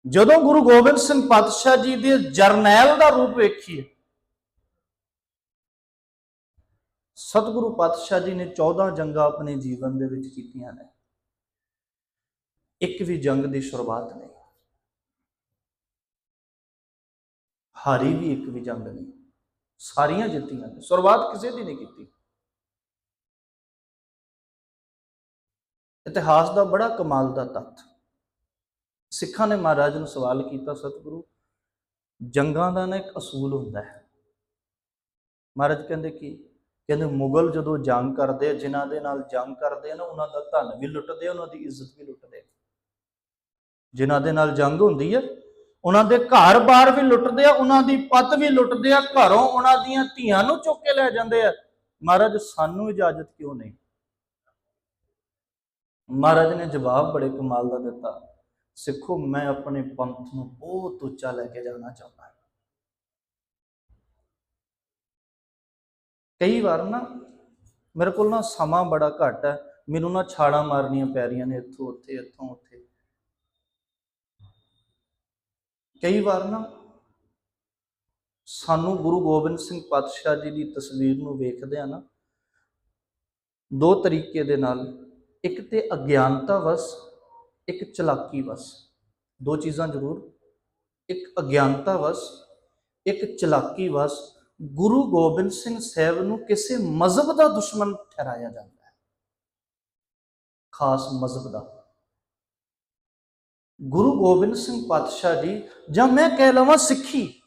ਜਦੋਂ ਗੁਰੂ ਗੋਬਿੰਦ ਸਿੰਘ ਪਾਤਸ਼ਾਹ ਜੀ ਦੇ ਜਰਨੈਲ ਦਾ ਰੂਪ ਵੇਖੀਏ, ਸਤਿਗੁਰੂ ਪਾਤਸ਼ਾਹ ਜੀ ਨੇ 14 ਜੰਗਾਂ ਆਪਣੇ ਜੀਵਨ ਦੇ ਵਿੱਚ ਕੀਤੀਆਂ ਨੇ। ਇੱਕ ਵੀ ਜੰਗ ਦੀ ਸ਼ੁਰੂਆਤ ਨਹੀਂ। ਹਾਰੀ ਵੀ ਇੱਕ ਵੀ ਜੰਗ ਨਹੀਂ। ਸਾਰੀਆਂ ਜਿੱਤੀਆਂ ਨੇ। ਸ਼ੁਰੂਆਤ ਕਿਸੇ ਦੀ ਨਹੀਂ ਕੀਤੀ। ਇਤਿਹਾਸ ਦਾ ਬੜਾ ਕਮਾਲ ਦਾ ਤੱਥ। ਸਿੱਖਾਂ ਨੇ ਮਹਾਰਾਜ ਨੂੰ ਸਵਾਲ ਕੀਤਾ, ਸਤਿਗੁਰੂ, ਜੰਗਾਂ ਦਾ ਨਾ ਇੱਕ ਅਸੂਲ ਹੁੰਦਾ ਹੈ। ਮਹਾਰਾਜ ਕਹਿੰਦੇ ਕਿ ਕਹਿੰਦੇ ਮੁਗਲ ਜਦੋਂ ਜੰਗ ਕਰਦੇ ਆ, ਜਿਨ੍ਹਾਂ ਦੇ ਨਾਲ ਜੰਗ ਕਰਦੇ ਆ ਨਾ, ਉਹਨਾਂ ਦਾ ਧਨ ਵੀ ਲੁੱਟਦੇ ਆ, ਉਹਨਾਂ ਦੀ ਇੱਜ਼ਤ ਵੀ ਲੁੱਟਦੇ ਆ। ਜਿਨ੍ਹਾਂ ਦੇ ਨਾਲ ਜੰਗ ਹੁੰਦੀ ਹੈ ਉਹਨਾਂ ਦੇ ਘਰ-ਬਾਰ ਵੀ ਲੁੱਟਦੇ ਆ, ਉਹਨਾਂ ਦੀ ਪਤ ਵੀ ਲੁੱਟਦੇ ਆ, ਘਰੋਂ ਉਹਨਾਂ ਦੀਆਂ ਧੀਆਂ ਨੂੰ ਚੁੱਕ ਕੇ ਲੈ ਜਾਂਦੇ ਆ। ਮਹਾਰਾਜ, ਸਾਨੂੰ ਇਜਾਜ਼ਤ ਕਿਉਂ ਨਹੀਂ? ਮਹਾਰਾਜ ਨੇ ਜਵਾਬ ਬੜੇ ਕਮਾਲ ਦਾ ਦਿੱਤਾ, ਸਿੱਖੋ, ਮੈਂ ਆਪਣੇ ਪੰਥ ਨੂੰ ਬਹੁਤ ਉੱਚਾ ਲੈ ਕੇ ਜਾਣਾ ਚਾਹੁੰਦਾ ਹਾਂ। ਕਈ ਵਾਰ ਨਾ ਮੇਰੇ ਕੋਲ ਨਾ ਸਮਾਂ ਬੜਾ ਘੱਟ ਹੈ, ਮੈਨੂੰ ਨਾ ਛਾੜਾਂ ਮਾਰਨੀਆਂ ਪੈ ਰਹੀਆਂ ਨੇ ਇੱਥੋਂ, ਉੱਥੇ ਇੱਥੋਂ, ਉੱਥੇ। ਕਈ ਵਾਰ ਨਾ ਸਾਨੂੰ ਗੁਰੂ ਗੋਬਿੰਦ ਸਿੰਘ ਪਾਤਸ਼ਾਹ ਜੀ ਦੀ ਤਸਵੀਰ ਨੂੰ ਵੇਖਦੇ ਆ ਨਾ, ਦੋ ਤਰੀਕੇ ਦੇ ਨਾਲ ਇੱਕ ਤੇ ਅਗਿਆਨਤਾ ਵਸ, ਇੱਕ ਚਲਾਕੀ ਵਸ। ਦੋ ਚੀਜ਼ਾਂ ਜ਼ਰੂਰ। ਇੱਕ ਅਗਿਆਨਤਾ ਵਸ, ਇੱਕ ਚਲਾਕੀ ਵਸ। ਗੁਰੂ ਗੋਬਿੰਦ ਸਿੰਘ ਸਾਹਿਬ ਨੂੰ ਕਿਸੇ ਮਜ਼ਹਬ ਦਾ ਦੁਸ਼ਮਣ ਠਹਿਰਾਇਆ ਜਾਂਦਾ ਹੈ। ਖਾਸ ਮਜ਼ਹਬ ਦਾ। ਗੁਰੂ ਗੋਬਿੰਦ ਸਿੰਘ ਪਾਤਸ਼ਾਹ ਜੀ, ਜਾਂ ਮੈਂ ਕਹਿ ਲਵਾਂ ਸਿੱਖੀ।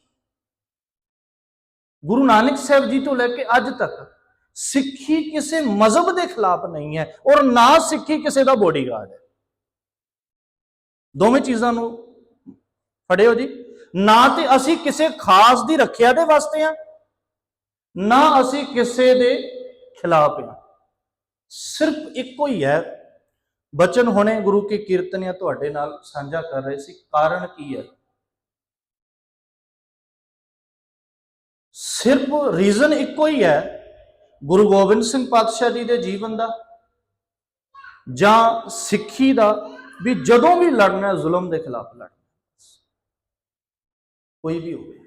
ਗੁਰੂ ਨਾਨਕ ਸਾਹਿਬ ਜੀ ਤੋਂ ਲੈ ਕੇ ਅੱਜ ਤੱਕ ਸਿੱਖੀ ਕਿਸੇ ਮਜ਼ਹਬ ਦੇ ਖਿਲਾਫ ਨਹੀਂ ਹੈ ਔਰ ਨਾ ਸਿੱਖੀ ਕਿਸੇ ਦਾ ਬੋਡੀਗਾਰਡ ਹੈ। ਦੋਵੇਂ ਚੀਜ਼ਾਂ ਨੂੰ ਫੜਿਓ ਜੀ। ਨਾ ਤੇ ਅਸੀਂ ਕਿਸੇ ਖਾਸ ਦੀ ਰੱਖਿਆ ਦੇ ਵਾਸਤੇ ਆ ਨਾ ਅਸੀਂ ਕਿਸੇ ਦੇ ਖਿਲਾਫ ਆ ਸਿਰਫ ਇੱਕੋ ਹੀ ਹੈ, ਬਚਨ ਹੋਣੇ ਗੁਰੂ ਕੀ ਆ ਤੁਹਾਡੇ ਨਾਲ ਸਾਂਝਾ ਕਰ ਰਹੇ ਸੀ, ਕਾਰਨ ਕੀ ਹੈ? ਸਿਰਫ ਰੀਜ਼ਨ ਇੱਕੋ ਹੀ ਹੈ ਗੁਰੂ ਗੋਬਿੰਦ ਸਿੰਘ ਪਾਤਸ਼ਾਹ ਜੀ ਦੇ ਜੀਵਨ ਦਾ ਜਾਂ ਸਿੱਖੀ ਦਾ ਵੀ ਜਦੋਂ ਵੀ ਲੜਨਾ ਜ਼ੁਲਮ ਦੇ ਖਿਲਾਫ ਲੜਨਾ ਕੋਈ ਵੀ ਹੋਵੇ।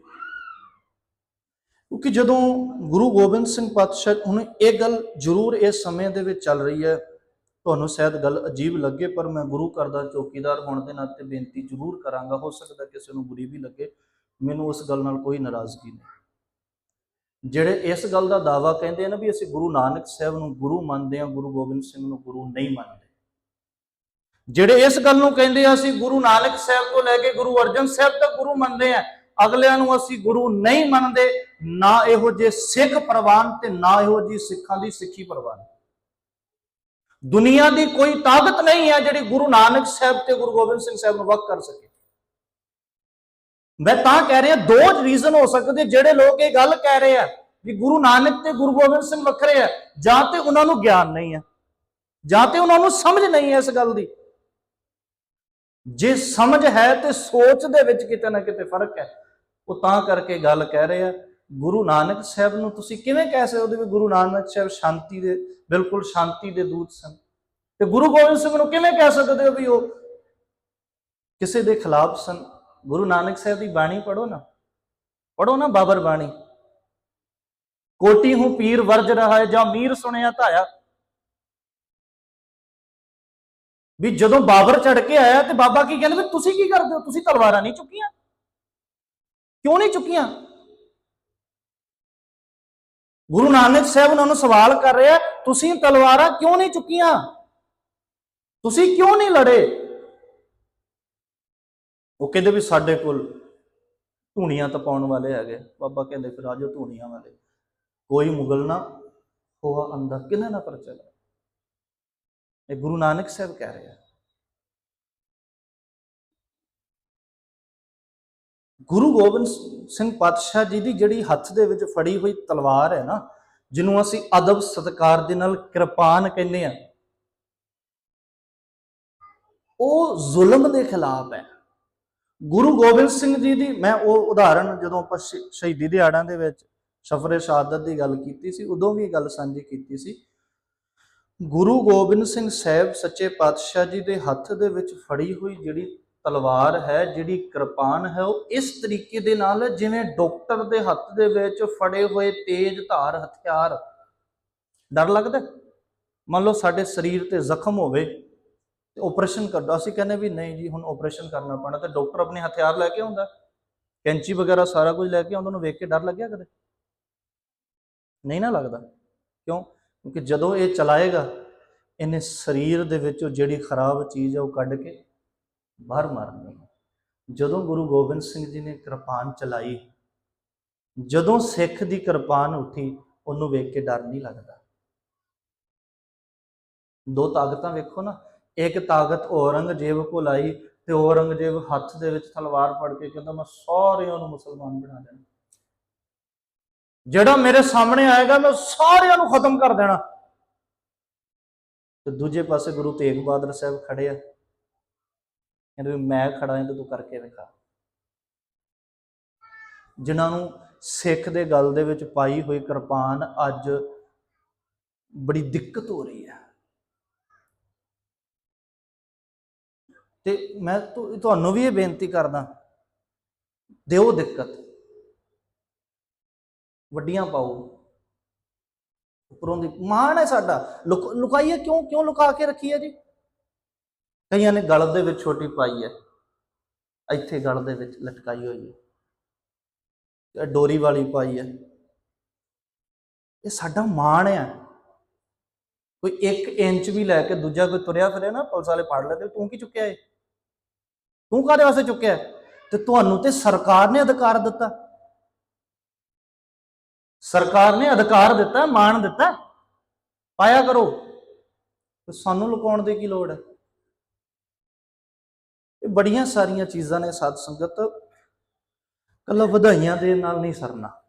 ਕਿਉਂਕਿ ਜਦੋਂ ਗੁਰੂ ਗੋਬਿੰਦ ਸਿੰਘ ਪਾਤਸ਼ਾਹ, ਹੁਣ ਇਹ ਗੱਲ ਜ਼ਰੂਰ ਇਸ ਸਮੇਂ ਦੇ ਵਿੱਚ ਚੱਲ ਰਹੀ ਹੈ। ਤੁਹਾਨੂੰ ਸ਼ਾਇਦ ਗੱਲ ਅਜੀਬ ਲੱਗੇ, ਪਰ ਮੈਂ ਗੁਰੂ ਘਰ ਦਾ ਚੌਕੀਦਾਰ ਹੋਣ ਦੇ ਨਾਤੇ ਬੇਨਤੀ ਜ਼ਰੂਰ ਕਰਾਂਗਾ। ਹੋ ਸਕਦਾ ਕਿਸੇ ਨੂੰ ਬੁਰੀ ਵੀ ਲੱਗੇ। ਮੈਨੂੰ ਉਸ ਗੱਲ ਨਾਲ ਕੋਈ ਨਾਰਾਜ਼ਗੀ ਨਹੀਂ। ਜਿਹੜੇ ਇਸ ਗੱਲ ਦਾ ਦਾਵਾ ਕਹਿੰਦੇ ਨੇ ਵੀ ਅਸੀਂ ਗੁਰੂ ਨਾਨਕ ਸਾਹਿਬ ਨੂੰ ਗੁਰੂ ਮੰਨਦੇ ਹਾਂ, ਗੁਰੂ ਗੋਬਿੰਦ ਸਿੰਘ ਨੂੰ ਗੁਰੂ ਨਹੀਂ ਮੰਨਦੇ। ਜਿਹੜੇ ਇਸ ਗੱਲ ਨੂੰ ਕਹਿੰਦੇ ਆ, ਅਸੀਂ ਗੁਰੂ ਨਾਨਕ ਸਾਹਿਬ ਤੋਂ ਲੈ ਕੇ ਗੁਰੂ ਅਰਜਨ ਸਾਹਿਬ ਤੱਕ ਗੁਰੂ ਮੰਨਦੇ ਆ, ਅਗਲਿਆਂ ਨੂੰ ਅਸੀਂ ਗੁਰੂ ਨਹੀਂ ਮੰਨਦੇ, ਨਾ ਇਹੋ ਜੇ ਸਿੱਖ ਪ੍ਰਵਾਨ ਤੇ ਨਾ ਇਹੋ ਜੀ ਸਿੱਖਾਂ ਦੀ ਸਿੱਖੀ ਪ੍ਰਵਾਨ। ਦੁਨੀਆ ਦੀ ਕੋਈ ਤਾਕਤ ਨਹੀਂ ਹੈ ਜਿਹੜੀ ਗੁਰੂ ਨਾਨਕ ਸਾਹਿਬ ਤੇ ਗੁਰੂ ਗੋਬਿੰਦ ਸਿੰਘ ਸਾਹਿਬ ਨੂੰ ਵੱਖ ਕਰ ਸਕੇ। ਮੈਂ ਤਾਂ ਕਹਿ ਰਿਹਾ, ਦੋ ਰੀਜ਼ਨ ਹੋ ਸਕਦੇ ਜਿਹੜੇ ਲੋਕ ਇਹ ਗੱਲ ਕਹਿ ਰਹੇ ਆ ਵੀ ਗੁਰੂ ਨਾਨਕ ਤੇ ਗੁਰੂ ਗੋਬਿੰਦ ਸਿੰਘ ਵੱਖਰੇ ਆ, ਜਾਂ ਤੇ ਉਹਨਾਂ ਨੂੰ ਗਿਆਨ ਨਹੀਂ ਹੈ ਜਾਂ ਤੇ ਉਹਨਾਂ ਨੂੰ ਸਮਝ ਨਹੀਂ ਹੈ ਇਸ ਗੱਲ ਦੀ। ਜੇ ਸਮਝ ਹੈ ਤੇ ਸੋਚ ਦੇ ਵਿੱਚ ਕਿਤੇ ਨਾ ਕਿਤੇ ਫ਼ਰਕ ਹੈ। ਉਹ ਤਾਂ ਕਰਕੇ ਗੱਲ ਕਹਿ ਰਹੇ ਆ, ਗੁਰੂ ਨਾਨਕ ਸਾਹਿਬ ਨੂੰ ਤੁਸੀਂ ਕਿਵੇਂ ਕਹਿ ਸਕਦੇ ਹੋ ਵੀ ਗੁਰੂ ਨਾਨਕ ਸਾਹਿਬ ਸ਼ਾਂਤੀ ਦੇ, ਬਿਲਕੁਲ ਸ਼ਾਂਤੀ ਦੇ ਦੂਤ ਸਨ? ਤੇ ਗੁਰੂ ਗੋਬਿੰਦ ਸਿੰਘ ਨੂੰ ਕਿਵੇਂ ਕਹਿ ਸਕਦੇ ਹੋ ਵੀ ਉਹ ਕਿਸੇ ਦੇ ਖਿਲਾਫ ਸਨ? ਗੁਰੂ ਨਾਨਕ ਸਾਹਿਬ ਦੀ ਬਾਣੀ ਪੜੋ ਨਾ ਪੜੋ ਨਾ ਬਾਬਰ ਬਾਣੀ ਕੋਟੀ ਹੂੰ ਪੀਰ ਵਰਜ ਰਹਾ ਹੈ ਜਾਂ ਮੀਰ ਸੁਣਿਆ ਧਾਇਆ ਵੀ ਜਦੋਂ ਬਾਬਰ ਚੜ ਕੇ ਆਇਆ ਤੇ ਬਾਬਾ ਕੀ ਕਹਿੰਦੇ ਵੀ ਤੁਸੀਂ ਕੀ ਕਰਦੇ ਹੋ ਤੁਸੀਂ ਤਲਵਾਰਾਂ ਨਹੀਂ ਚੁੱਕੀਆਂ ਕਿਉਂ ਨਹੀਂ ਚੁੱਕੀਆਂ ਗੁਰੂ ਨਾਨਕ ਸਾਹਿਬ ਉਹਨਾਂ ਨੂੰ ਸਵਾਲ ਕਰ ਰਿਹਾ ਤੁਸੀਂ ਤਲਵਾਰਾਂ ਕਿਉਂ ਨਹੀਂ ਚੁੱਕੀਆਂ ਤੁਸੀਂ ਕਿਉਂ ਨਹੀਂ ਲੜੇ ਉਹ ਕਹਿੰਦੇ ਵੀ ਸਾਡੇ ਕੋਲ ਧੂਣੀਆਂ ਤਪਾਉਣ ਵਾਲੇ ਹੈਗੇ। ਬਾਬਾ ਕਹਿੰਦੇ ਫਿਰ ਆਜੋ ਧੂਣੀਆਂ ਵਾਲੇ। ਕੋਈ ਮੁਗਲ ਨਾ ਹੋਆ ਅੰਦਾ ਕਿਨੇ ਨਾ ਪਰ ਇਹ ਗੁਰੂ ਨਾਨਕ ਸਾਹਿਬ ਕਹਿ ਰਹੇ ਗੁਰੂ ਗੋਬਿੰਦ ਸਿੰਘ ਪਾਤਸ਼ਾਹ ਜੀ ਦੀ ਜਿਹੜੀ ਹੱਥ ਦੇ ਵਿੱਚ ਫੜੀ ਹੋਈ ਤਲਵਾਰ ਹੈ ਨਾ, ਜਿਹਨੂੰ ਅਸੀਂ ਅਦਬ ਸਤਕਾਰ ਦੇ ਨਾਲ ਕਿਰਪਾਨ ਕਹਿੰਦੇ ਆ, ਉਹ ਜ਼ੁਲਮ ਦੇ ਖਿਲਾਫ ਹੈ। ਗੁਰੂ ਗੋਬਿੰਦ ਸਿੰਘ ਜੀ ਦੀ ਮੈਂ ਉਹ ਉਦਾਹਰਣ ਜਦੋਂ ਆਪਾਂ ਸ਼ਹੀਦੀ ਦਿਹਾੜਾਂ ਦੇ ਵਿੱਚ ਸਫਰੇ ਸ਼ਹਾਦਤ ਦੀ ਗੱਲ ਕੀਤੀ ਸੀ, ਉਦੋਂ ਵੀ ਇਹ ਗੱਲ ਸਾਂਝੀ ਕੀਤੀ ਸੀ। ਗੁਰੂ ਗੋਬਿੰਦ ਸਿੰਘ ਸਾਹਿਬ ਸੱਚੇ ਪਾਤਸ਼ਾਹ ਜੀ ਦੇ ਹੱਥ ਦੇ ਵਿੱਚ ਫੜੀ ਹੋਈ ਜਿਹੜੀ ਤਲਵਾਰ ਹੈ, ਜਿਹੜੀ ਕਿਰਪਾਨ ਹੈ, ਉਹ ਇਸ ਤਰੀਕੇ ਦੇ ਨਾਲ ਜਿਵੇਂ ਡਾਕਟਰ ਦੇ ਹੱਥ ਦੇ ਵਿੱਚ ਫੜੇ ਹੋਏ ਤੇਜ਼ ਧਾਰ ਹਥਿਆਰ। ਡਰ ਲੱਗਦਾ? ਮੰਨ ਲਓ ਸਾਡੇ ਸਰੀਰ ਤੇ ਜ਼ਖਮ ਹੋਵੇ ਤੇ ਆਪਰੇਸ਼ਨ ਕਰਦਾ ਅਸੀਂ ਕਹਿੰਦੇ ਵੀ ਨਹੀਂ ਜੀ, ਹੁਣ ਆਪਰੇਸ਼ਨ ਕਰਨਾ ਪੈਣਾ ਤੇ ਡਾਕਟਰ ਆਪਣੇ ਹਥਿਆਰ ਲੈ ਕੇ ਆਉਂਦਾ। ਕੈਂਚੀ ਵਗੈਰਾ ਸਾਰਾ ਕੁਝ ਲੈ ਕੇ ਆਉਂਦਾ, ਉਹਨੂੰ ਵੇਖ ਕੇ ਡਰ ਲੱਗਿਆ ਕਦੇ? ਨਹੀਂ ਨਾ ਲੱਗਦਾ। ਕਿਉਂ? ਕਿਉਂਕਿ ਜਦੋਂ ਇਹ ਚਲਾਏਗਾ, ਇਹਨੇ ਸਰੀਰ ਦੇ ਵਿੱਚੋਂ ਜਿਹੜੀ ਖਰਾਬ ਚੀਜ਼ ਹੈ ਉਹ ਕੱਢ ਕੇ ਬਾਹਰ ਮਾਰਨੀ ਜਦੋਂ ਗੁਰੂ ਗੋਬਿੰਦ ਸਿੰਘ ਜੀ ਨੇ ਕਿਰਪਾਨ ਚਲਾਈ, ਜਦੋਂ ਸਿੱਖ ਦੀ ਕਿਰਪਾਨ ਉੱਠੀ, ਉਹਨੂੰ ਵੇਖ ਕੇ ਡਰ ਨਹੀਂ ਲੱਗਦਾ। ਦੋ ਤਾਕਤਾਂ ਵੇਖੋ ਨਾ ਇੱਕ ਤਾਕਤ ਔਰੰਗਜ਼ੇਬ ਕੋਲ ਆਈ ਤੇ ਔਰੰਗਜ਼ੇਬ ਹੱਥ ਦੇ ਵਿੱਚ ਤਲਵਾਰ ਫੜ ਕੇ ਕਹਿੰਦਾ, ਮੈਂ ਸਾਰਿਆਂ ਨੂੰ ਮੁਸਲਮਾਨ ਬਣਾ ਦੇਣਾ। ਜਿਹੜਾ ਮੇਰੇ ਸਾਹਮਣੇ ਆਏਗਾ, ਮੈਂ ਸਾਰਿਆਂ ਨੂੰ ਖਤਮ ਕਰ ਦੇਣਾ। ਤੇ ਦੂਜੇ ਪਾਸੇ ਗੁਰੂ ਤੇਗ ਬਹਾਦਰ ਸਾਹਿਬ ਖੜੇ ਆ। ਕਹਿੰਦੇ ਵੀ, ਮੈਂ ਖੜਾ ਹਾਂ ਤੇ ਤੂੰ ਕਰਕੇ ਵਿਖਾ ਜਿਨ੍ਹਾਂ ਨੂੰ ਸਿੱਖ ਦੇ ਗੱਲ ਦੇ ਵਿੱਚ ਪਾਈ ਹੋਈ ਕਿਰਪਾਨ ਅੱਜ ਬੜੀ ਦਿੱਕਤ ਹੋ ਰਹੀ ਹੈ। ਤੇ ਮੈਂ ਤੁਹਾਨੂੰ ਵੀ ਇਹ ਬੇਨਤੀ ਕਰਦਾ, ਦਿਓ ਦਿੱਕਤ। ਵੱਡੀਆਂ ਪਾਓ। ਉਪਰੋਂ ਦੀ, ਮਾਣ ਹੈ ਸਾਡਾ। ਲੁਕ- ਲੁਕਾਈਏ ਕਿਉਂ ਕਿਉਂ ਲੁਕਾ ਕੇ ਰੱਖੀ ਹੈ ਜੀ? ਕਈਆਂ ਨੇ ਗਲ ਦੇ ਵਿੱਚ ਛੋਟੀ ਪਾਈ ਹੈ। ਇੱਥੇ ਗਲ ਦੇ ਵਿੱਚ ਲਟਕਾਈ ਹੋਈ ਹੈ। ਡੋਰੀ ਵਾਲੀ ਪਾਈ ਹੈ। ਇਹ ਸਾਡਾ ਮਾਣ ਹੈ। ਕੋਈ 1 ਇੰਚ ਵੀ ਲੈ ਕੇ ਦੂਜਾ ਕੋਈ ਤੁਰਿਆ ਫਿਰਿਆ ਨਾ, ਪੁਲਿਸ ਵਾਲੇ ਫੜ ਲੈਂਦੇ, ਤੂੰ ਕੀ ਚੁੱਕਿਆ ਏ? ਤੂੰ ਕਾਹਦੇ ਵਾਸਤੇ ਚੁੱਕਿਆ ਤੇ ਤੁਹਾਨੂੰ ਤੇ ਸਰਕਾਰ ਨੇ ਅਧਿਕਾਰ ਦਿੱਤਾ। ਸਰਕਾਰ ਨੇ ਅਧਿਕਾਰ ਦਿੱਤਾ, ਮਾਣ ਦਿੱਤਾ। ਪਾਇਆ ਕਰੋ। ਤੇ ਸਾਨੂੰ ਲੁਕਾਉਣ ਦੀ ਕੀ ਲੋੜ ਹੈ? ਇਹ ਬੜੀਆਂ ਸਾਰੀਆਂ ਚੀਜ਼ਾਂ ਨੇ ਸਾਧ ਸੰਗਤ। ਕੱਲਾ ਵਧਾਈਆਂ ਦੇ ਨਾਲ ਨਹੀਂ ਸਰਨਾ।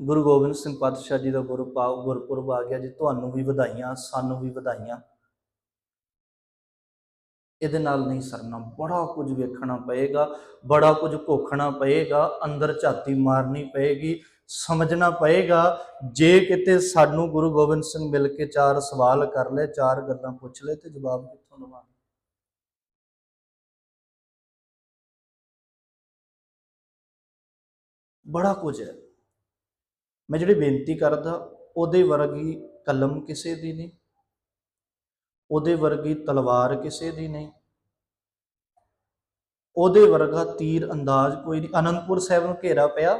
ਗੁਰੂ ਗੋਬਿੰਦ ਸਿੰਘ ਪਾਤਸ਼ਾਹ ਜੀ ਦਾ ਗੁਰਪਾਵ ਗੁਰਪੁਰਬ ਆ ਗਿਆ ਜੀ। ਤੁਹਾਨੂੰ ਵੀ ਵਧਾਈਆਂ, ਸਾਨੂੰ ਵੀ ਵਧਾਈਆਂ। ਇਹਦੇ ਨਾਲ ਨਹੀਂ ਸਰਨਾ। ਬੜਾ ਕੁਝ ਵੇਖਣਾ ਪਏਗਾ, ਬੜਾ ਕੁਝ ਭੋਖਣਾ ਪਏਗਾ, ਅੰਦਰ ਝਾਤੀ ਮਾਰਨੀ ਪਏਗੀ, ਸਮਝਣਾ ਪਏਗਾ। ਜੇ ਕਿਤੇ ਸਾਨੂੰ ਗੁਰੂ ਗੋਬਿੰਦ ਸਿੰਘ ਮਿਲ ਕੇ ਚਾਰ ਸਵਾਲ ਕਰ ਲੈ ਚਾਰ ਗੱਲਾਂ ਪੁੱਛ ਲੈ ਤੇ ਜਵਾਬ ਕਿੱਥੋਂ ਦਵਾਂਗੇ? ਬੜਾ ਕੁਝ ਹੈ। ਮੈਂ ਜਿਹੜੀ ਬੇਨਤੀ ਕਰਦਾ, ਉਹਦੇ ਵਰਗੀ ਕਲਮ ਕਿਸੇ ਦੀ ਨਹੀਂ। ਉਹਦੇ ਵਰਗੀ ਤਲਵਾਰ ਕਿਸੇ ਦੀ ਨਹੀਂ। ਉਹਦੇ ਵਰਗਾ ਤੀਰ ਅੰਦਾਜ਼ ਕੋਈ ਨਹੀਂ। ਅਨੰਦਪੁਰ ਸਾਹਿਬ ਨੂੰ ਘੇਰਾ ਪਿਆ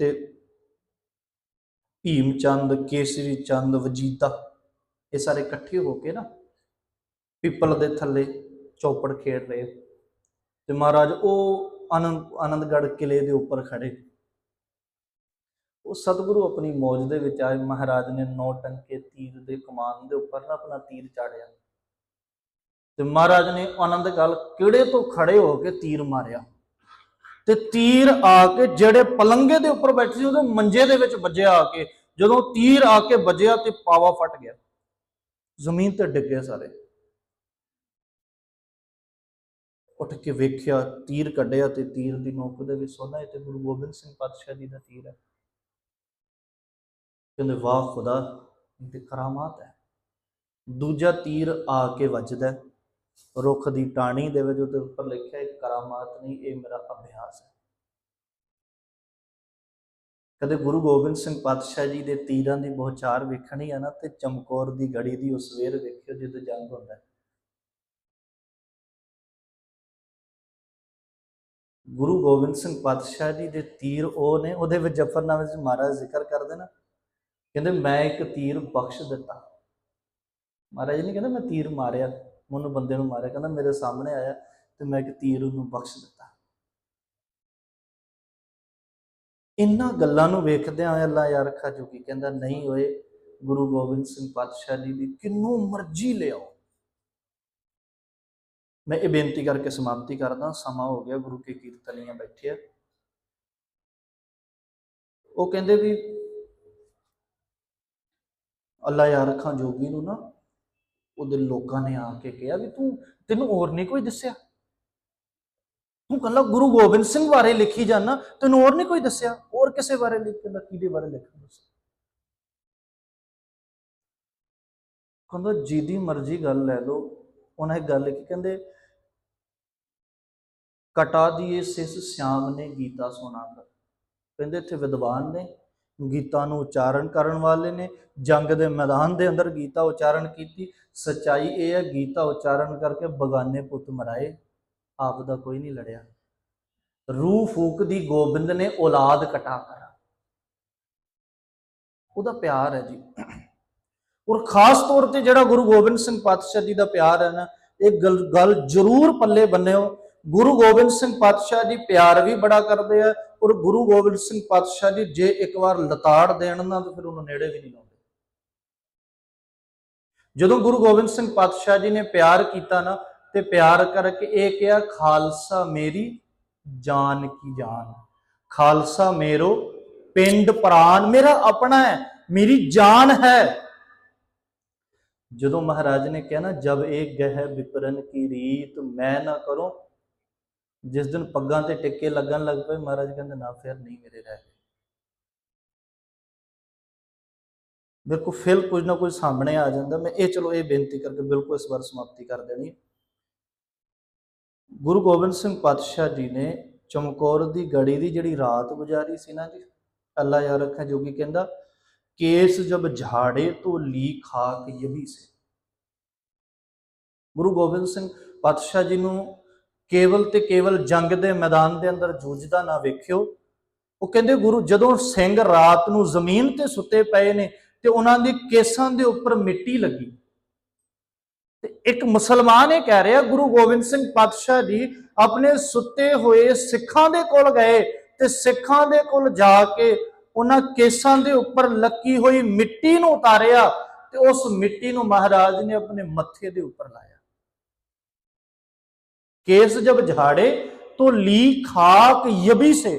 ਤੇ ਭੀਮ ਚੰਦ ਕੇਸਰੀ ਚੰਦ ਵਜੀਤਾ ਇਹ ਸਾਰੇ ਇਕੱਠੇ ਹੋ ਕੇ ਨਾ ਪਿੱਪਲ ਦੇ ਥੱਲੇ ਚੌਪੜ ਖੇਡ ਰਹੇ। ਤੇ ਮਹਾਰਾਜ ਉਹ ਆਨੰਦ, ਆਨੰਦਗੜ੍ਹ ਕਿਲੇ ਦੇ ਉੱਪਰ ਖੜੇ ਉਹ ਸਤਿਗੁਰੂ ਆਪਣੀ ਮੌਜ ਦੇ ਵਿੱਚ ਆਏ। ਮਹਾਰਾਜ ਨੇ ਨੌ ਟੰਕੇ ਤੀਰ ਦੇ ਕਮਾਨ ਦੇ ਉੱਪਰ ਨਾ ਆਪਣਾ ਤੀਰ ਚਾੜਿਆ ਤੇ ਮਹਾਰਾਜ ਨੇ ਆਨੰਦ ਆਨੰਦਗੜ੍ਹ ਕਿਹੜੇ ਤੋਂ ਖੜੇ ਹੋ ਕੇ ਤੀਰ ਮਾਰਿਆ? ਤੇ ਤੀਰ ਆ ਕੇ ਜਿਹੜੇ ਪਲੰਗੇ ਦੇ ਉੱਪਰ ਬੈਠੇ ਸੀ, ਉਹਦੇ ਮੰਜੇ ਦੇ ਵਿੱਚ ਵੱਜਿਆ ਆ ਕੇ, ਜਦੋਂ ਤੀਰ ਆ ਕੇ ਵੱਜਿਆ ਤੇ ਪਾਵਾ ਫਟ ਗਿਆ। ਜ਼ਮੀਨ ਤੇ ਡਿੱਗ ਸਾਰੇ। ਉੱਠ ਕੇ ਵੇਖਿਆ, ਤੀਰ ਕੱਢਿਆ ਤੇ ਤੀਰ ਦੀ ਨੋਕ ਦੇ ਵਿੱਚ ਸੋਨਾ ਹੈ ਤੇ ਗੁਰੂ ਗੋਬਿੰਦ ਸਿੰਘ ਪਾਤਸ਼ਾਹ ਜੀ ਦਾ ਤੀਰ ਹੈ। ਕਹਿੰਦੇ ਵਾਹ ਖੁਦਾ ਤੇ ਕਰਾਮਾਤ ਹੈ। ਦੂਜਾ ਤੀਰ ਆ ਕੇ ਵੱਜਦਾ ਹੈ, ਰੁੱਖ ਦੀ ਟਾਣੀ ਦੇ ਵਿੱਚ ਉਹਦੇ ਉੱਪਰ ਲਿਖਿਆ ਹੈ ਕਰਾਮਾਤ ਨਹੀਂ ਇਹ ਮੇਰਾ ਅਭਿਆਸ ਹੈ। ਕਦੇ ਗੁਰੂ ਗੋਬਿੰਦ ਸਿੰਘ ਪਾਤਸ਼ਾਹ ਜੀ ਦੇ ਤੀਰਾਂ ਦੀ ਬਹੁਚਾਰ ਵੇਖਣੀ ਆ ਨਾ ਤੇ ਚਮਕੌਰ ਦੀ ਗੜੀ ਦੀ ਉਸ ਵੇਰ ਵੇਖਿਓ ਜਦੋਂ ਜੰਗ ਹੁੰਦਾ ਗੁਰੂ ਗੋਬਿੰਦ ਸਿੰਘ ਪਾਤਸ਼ਾਹ ਜੀ ਦੇ ਤੀਰ ਉਹ ਨੇ ਉਹਦੇ ਵਿੱਚ ਜਫਰਨਾਮੇ ਵਿੱਚ ਮਹਾਰਾਜ ਜ਼ਿਕਰ ਕਰਦੇ ਨਾ ਕਹਿੰਦੇ, ਮੈਂ ਇੱਕ ਤੀਰ ਬਖਸ਼ ਦਿੱਤਾ। ਮਹਾਰਾਜ ਨਹੀਂ ਕਹਿੰਦਾ, ਮੈਂ ਤੀਰ ਮਾਰਿਆ, ਮੈਨੂੰ ਬੰਦੇ ਨੂੰ ਮਾਰਿਆ। ਕਹਿੰਦਾ, ਮੇਰੇ ਸਾਹਮਣੇ ਆਇਆ ਤੇ ਮੈਂ ਇੱਕ ਤੀਰ ਉਹਨੂੰ ਬਖਸ਼ ਦਿੱਤਾ। ਇੰਨਾ ਗੱਲਾਂ ਨੂੰ ਵੇਖਦਿਆਂ ਹੋਏ ਅੱਲਾ ਯਾਰ ਰੱਖਾ ਕਹਿੰਦਾ, ਨਹੀਂ ਹੋਏ ਗੁਰੂ ਗੋਬਿੰਦ ਸਿੰਘ ਪਾਤਸ਼ਾਹ ਜੀ ਦੀ ਕਿੰਨੂੰ ਮਰਜ਼ੀ ਲਿਆਓ। ਮੈਂ ਇਹ ਬੇਨਤੀ ਕਰਕੇ ਸਮਾਪਤੀ ਕਰਦਾ, ਸਮਾਂ ਹੋ ਗਿਆ, ਗੁਰੂ ਕੇ ਕੀਰਤਨੀਆਂ ਬੈਠੇ ਆ ਉਹ ਕਹਿੰਦੇ ਵੀ ਅੱਲਾ ਯਾਰ ਰੱਖਾਂ ਜੋਗੀ ਨੂੰ ਨਾ ਉਹਦੇ ਲੋਕਾਂ ਨੇ ਆ ਕੇ ਕਿਹਾ ਵੀ ਤੂੰ ਤੈਨੂੰ ਹੋਰ ਨਹੀਂ ਕੋਈ ਦੱਸਿਆ। ਤੂੰ ਕੱਲਾ ਗੁਰੂ ਗੋਬਿੰਦ ਸਿੰਘ ਬਾਰੇ ਲਿਖੀ ਜਾਣਾ ਤੈਨੂੰ ਹੋਰ ਨਹੀਂ ਕੋਈ ਦੱਸਿਆ। ਹੋਰ ਕਿਸੇ ਬਾਰੇ ਲਿਖ ਕੇ ਕਿਹਦੇ ਬਾਰੇ ਲਿਖਾਂ ਦੱਸ। ਕਹਿੰਦਾ, ਜਿਹਦੀ ਮਰਜ਼ੀ ਗੱਲ ਲੈ ਲਓ। ਉਹਨਾਂ ਇੱਕ ਗੱਲ ਕੀ ਕਹਿੰਦੇ, ਕਟਾ ਦੀਏ ਸਿਸ ਸ਼ਾਮ ਨੇ ਗੀਤਾ ਸੁਣਾਉਂਦਾ ਕਹਿੰਦੇ, ਇੱਥੇ ਵਿਦਵਾਨ ਨੇ ਗੀਤਾ ਨੂੰ ਉਚਾਰਨ ਕਰਨ ਵਾਲੇ ਨੇ, ਜੰਗ ਦੇ ਮੈਦਾਨ ਦੇ ਅੰਦਰ ਗੀਤਾ ਉਚਾਰਨ ਕੀਤੀ। ਸਚਾਈ ਇਹ ਹੈ, ਗੀਤਾ ਉਚਾਰਨ ਕਰਕੇ ਬਗਾਨੇ ਪੁੱਤ ਮਰਾਏ, ਆਪ ਦਾ ਕੋਈ ਨਹੀਂ ਲੜਿਆ। ਰੂਹ ਫੂਕ ਦੀ ਗੋਬਿੰਦ ਨੇ, ਔਲਾਦ ਕਟਾ ਕਰਾ। ਉਹਦਾ ਪਿਆਰ ਹੈ ਜੀ। ਔਰ ਖਾਸ ਤੌਰ ਤੇ ਜਿਹੜਾ ਗੁਰੂ ਗੋਬਿੰਦ ਸਿੰਘ ਪਾਤਸ਼ਾਹ ਜੀ ਦਾ ਪਿਆਰ ਹੈ ਨਾ, ਇਹ ਗੱਲ ਗੱਲ ਜ਼ਰੂਰ ਪੱਲੇ ਬੰਨਿਓ। ਗੁਰੂ ਗੋਬਿੰਦ ਸਿੰਘ ਪਾਤਸ਼ਾਹ ਜੀ ਪਿਆਰ ਵੀ ਬੜਾ ਕਰਦੇ ਆ ਔਰ ਗੁਰੂ ਗੋਬਿੰਦ ਸਿੰਘ ਪਾਤਸ਼ਾਹ ਜੀ, ਜੇ ਇੱਕ ਵਾਰ ਲਤਾੜ ਦੇਣ ਨਾ, ਤਾਂ ਫਿਰ ਉਹਨੂੰ ਨੇੜੇ ਵੀ ਨਹੀਂ ਲਾਉਂਦੇ। ਜਦੋਂ ਗੁਰੂ ਗੋਬਿੰਦ ਸਿੰਘ ਪਾਤਸ਼ਾਹ ਜੀ ਨੇ ਪਿਆਰ ਕੀਤਾ ਨਾ, ਤੇ ਪਿਆਰ ਕਰਕੇ ਇਹ ਕਿਹਾ, ਖਾਲਸਾ ਮੇਰੀ ਜਾਨ ਕੀ ਜਾਨ। ਖਾਲਸਾ ਮੇਰੋ ਪਿੰਡ ਪ੍ਰਾਨ, ਮੇਰਾ ਆਪਣਾ ਹੈ, ਮੇਰੀ ਜਾਨ ਹੈ। ਜਦੋਂ ਮਹਾਰਾਜ ਨੇ ਕਿਹਾ ਨਾ, ਜਬ ਇਹ ਗਹਿ ਵਿਪਰਨ ਕੀ ਰੀਤ, ਮੈਂ ਨਾ ਕਰੋ ਜਿਸ ਦਿਨ ਪੱਗਾਂ ਤੇ ਟਿੱਕੇ ਲੱਗਣ ਲੱਗ ਪਏ, ਮਹਾਰਾਜ ਕਹਿੰਦੇ, ਨਾ ਫਿਰ ਨਹੀਂ ਮੇਰੇ ਰਹਿ ਗਏ। ਦੇਖੋ ਫਿਰ ਕੁਝ ਨਾ ਕੁਝ ਸਾਹਮਣੇ ਆ ਜਾਂਦਾ। ਮੈਂ ਇਹ ਚਲੋ, ਇਹ ਬੇਨਤੀ ਕਰਕੇ ਬਿਲਕੁਲ ਇਸ ਵਾਰ ਸਮਾਪਤੀ ਕਰ ਦੇਣੀ। ਗੁਰੂ ਗੋਬਿੰਦ ਸਿੰਘ ਪਾਤਸ਼ਾਹ ਜੀ ਨੇ ਚਮਕੌਰ ਦੀ ਗੜੀ ਦੀ ਜਿਹੜੀ ਰਾਤ ਗੁਜ਼ਾਰੀ ਸੀ ਨਾ ਜੀ, ਅੱਲਾ ਯਾਰ ਰੱਖਾ ਜੋਗੀ ਕਹਿੰਦਾ, ਕੇਸ ਜਬ ਝਾੜੇ ਤੋਂ ਲੀ ਖਾਕ ਯਹੀ ਸੇ। ਗੁਰੂ ਗੋਬਿੰਦ ਸਿੰਘ ਪਾਤਸ਼ਾਹ ਜੀ ਨੂੰ ਕੇਵਲ ਤੇ ਕੇਵਲ ਜੰਗ ਦੇ ਮੈਦਾਨ ਦੇ ਅੰਦਰ ਜੂਝਦਾ ਨਾ ਵੇਖਿਓ। ਉਹ ਕਹਿੰਦੇ, ਗੁਰੂ, ਜਦੋਂ ਸਿੰਘ ਰਾਤ ਨੂੰ ਜ਼ਮੀਨ ਤੇ ਸੁੱਤੇ ਪਏ ਨੇ ਤੇ ਉਹਨਾਂ ਦੇ ਕੇਸਾਂ ਦੇ ਉੱਪਰ ਮਿੱਟੀ ਲੱਗੀ। ਤੇ ਇੱਕ ਮੁਸਲਮਾਨ ਇਹ ਕਹਿ ਰਿਹਾ, ਗੁਰੂ ਗੋਬਿੰਦ ਸਿੰਘ ਪਾਤਸ਼ਾਹ ਜੀ, ਆਪਣੇ ਸੁੱਤੇ ਹੋਏ ਸਿੱਖਾਂ ਦੇ ਕੋਲ ਗਏ ਤੇ ਸਿੱਖਾਂ ਦੇ ਕੋਲ ਜਾ ਕੇ ਉਹਨਾਂ ਕੇਸਾਂ ਦੇ ਉੱਪਰ ਲੱਕੀ ਹੋਈ ਮਿੱਟੀ ਨੂੰ ਉਤਾਰਿਆ ਤੇ ਉਸ ਮਿੱਟੀ ਨੂੰ ਮਹਾਰਾਜ ਨੇ ਆਪਣੇ ਮੱਥੇ ਦੇ ਉੱਪਰ ਲਾਇਆ। ਕੇਸ ਜਬ ਝਾੜੇ, ਤੋ ਲੀ ਖਾਕ ਯਬੀ ਸੇ।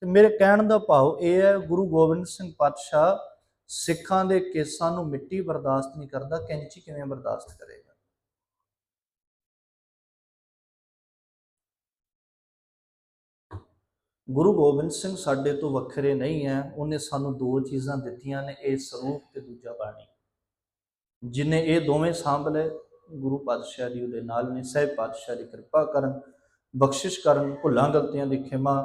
ਤੇ ਮੇਰੇ ਕਹਿਣ ਦਾ ਭਾਵ ਇਹ ਹੈ, ਗੁਰੂ ਗੋਬਿੰਦ ਸਿੰਘ ਪਾਤਸ਼ਾਹ ਸਿੱਖਾਂ ਦੇ ਕੇਸਾਂ ਨੂੰ ਮਿੱਟੀ ਬਰਦਾਸ਼ਤ ਨਹੀਂ ਕਰਦਾ ਕੈਂਚੀ ਕਿਵੇਂ ਬਰਦਾਸ਼ਤ ਕਰੇਗਾ? ਗੁਰੂ ਗੋਬਿੰਦ ਸਿੰਘ ਸਾਡੇ ਤੋਂ ਵੱਖਰੇ ਨਹੀਂ ਹੈ, ਉਹਨੇ ਸਾਨੂੰ ਦੋ ਚੀਜ਼ਾਂ ਦਿੱਤੀਆਂ ਨੇ, ਇਹ ਸਰੂਪ ਤੇ ਦੂਜਾ ਬਾਣੀ। ਜਿਨੇ ਇਹ ਦੋਵੇਂ ਸਾਂਭ ਗੁਰੂ ਪਾਤਸ਼ਾਹ ਜੀ ਉਹਦੇ ਨਾਲ ਨੇ, ਸਹਿਬ ਪਾਤਸ਼ਾਹ ਦੀ ਕਿਰਪਾ ਕਰਨ, ਬਖਸ਼ਿਸ਼ ਕਰਨ, ਭੁੱਲਾਂ, ਗਲਤੀਆਂ ਦੀ ਖਿਮਾ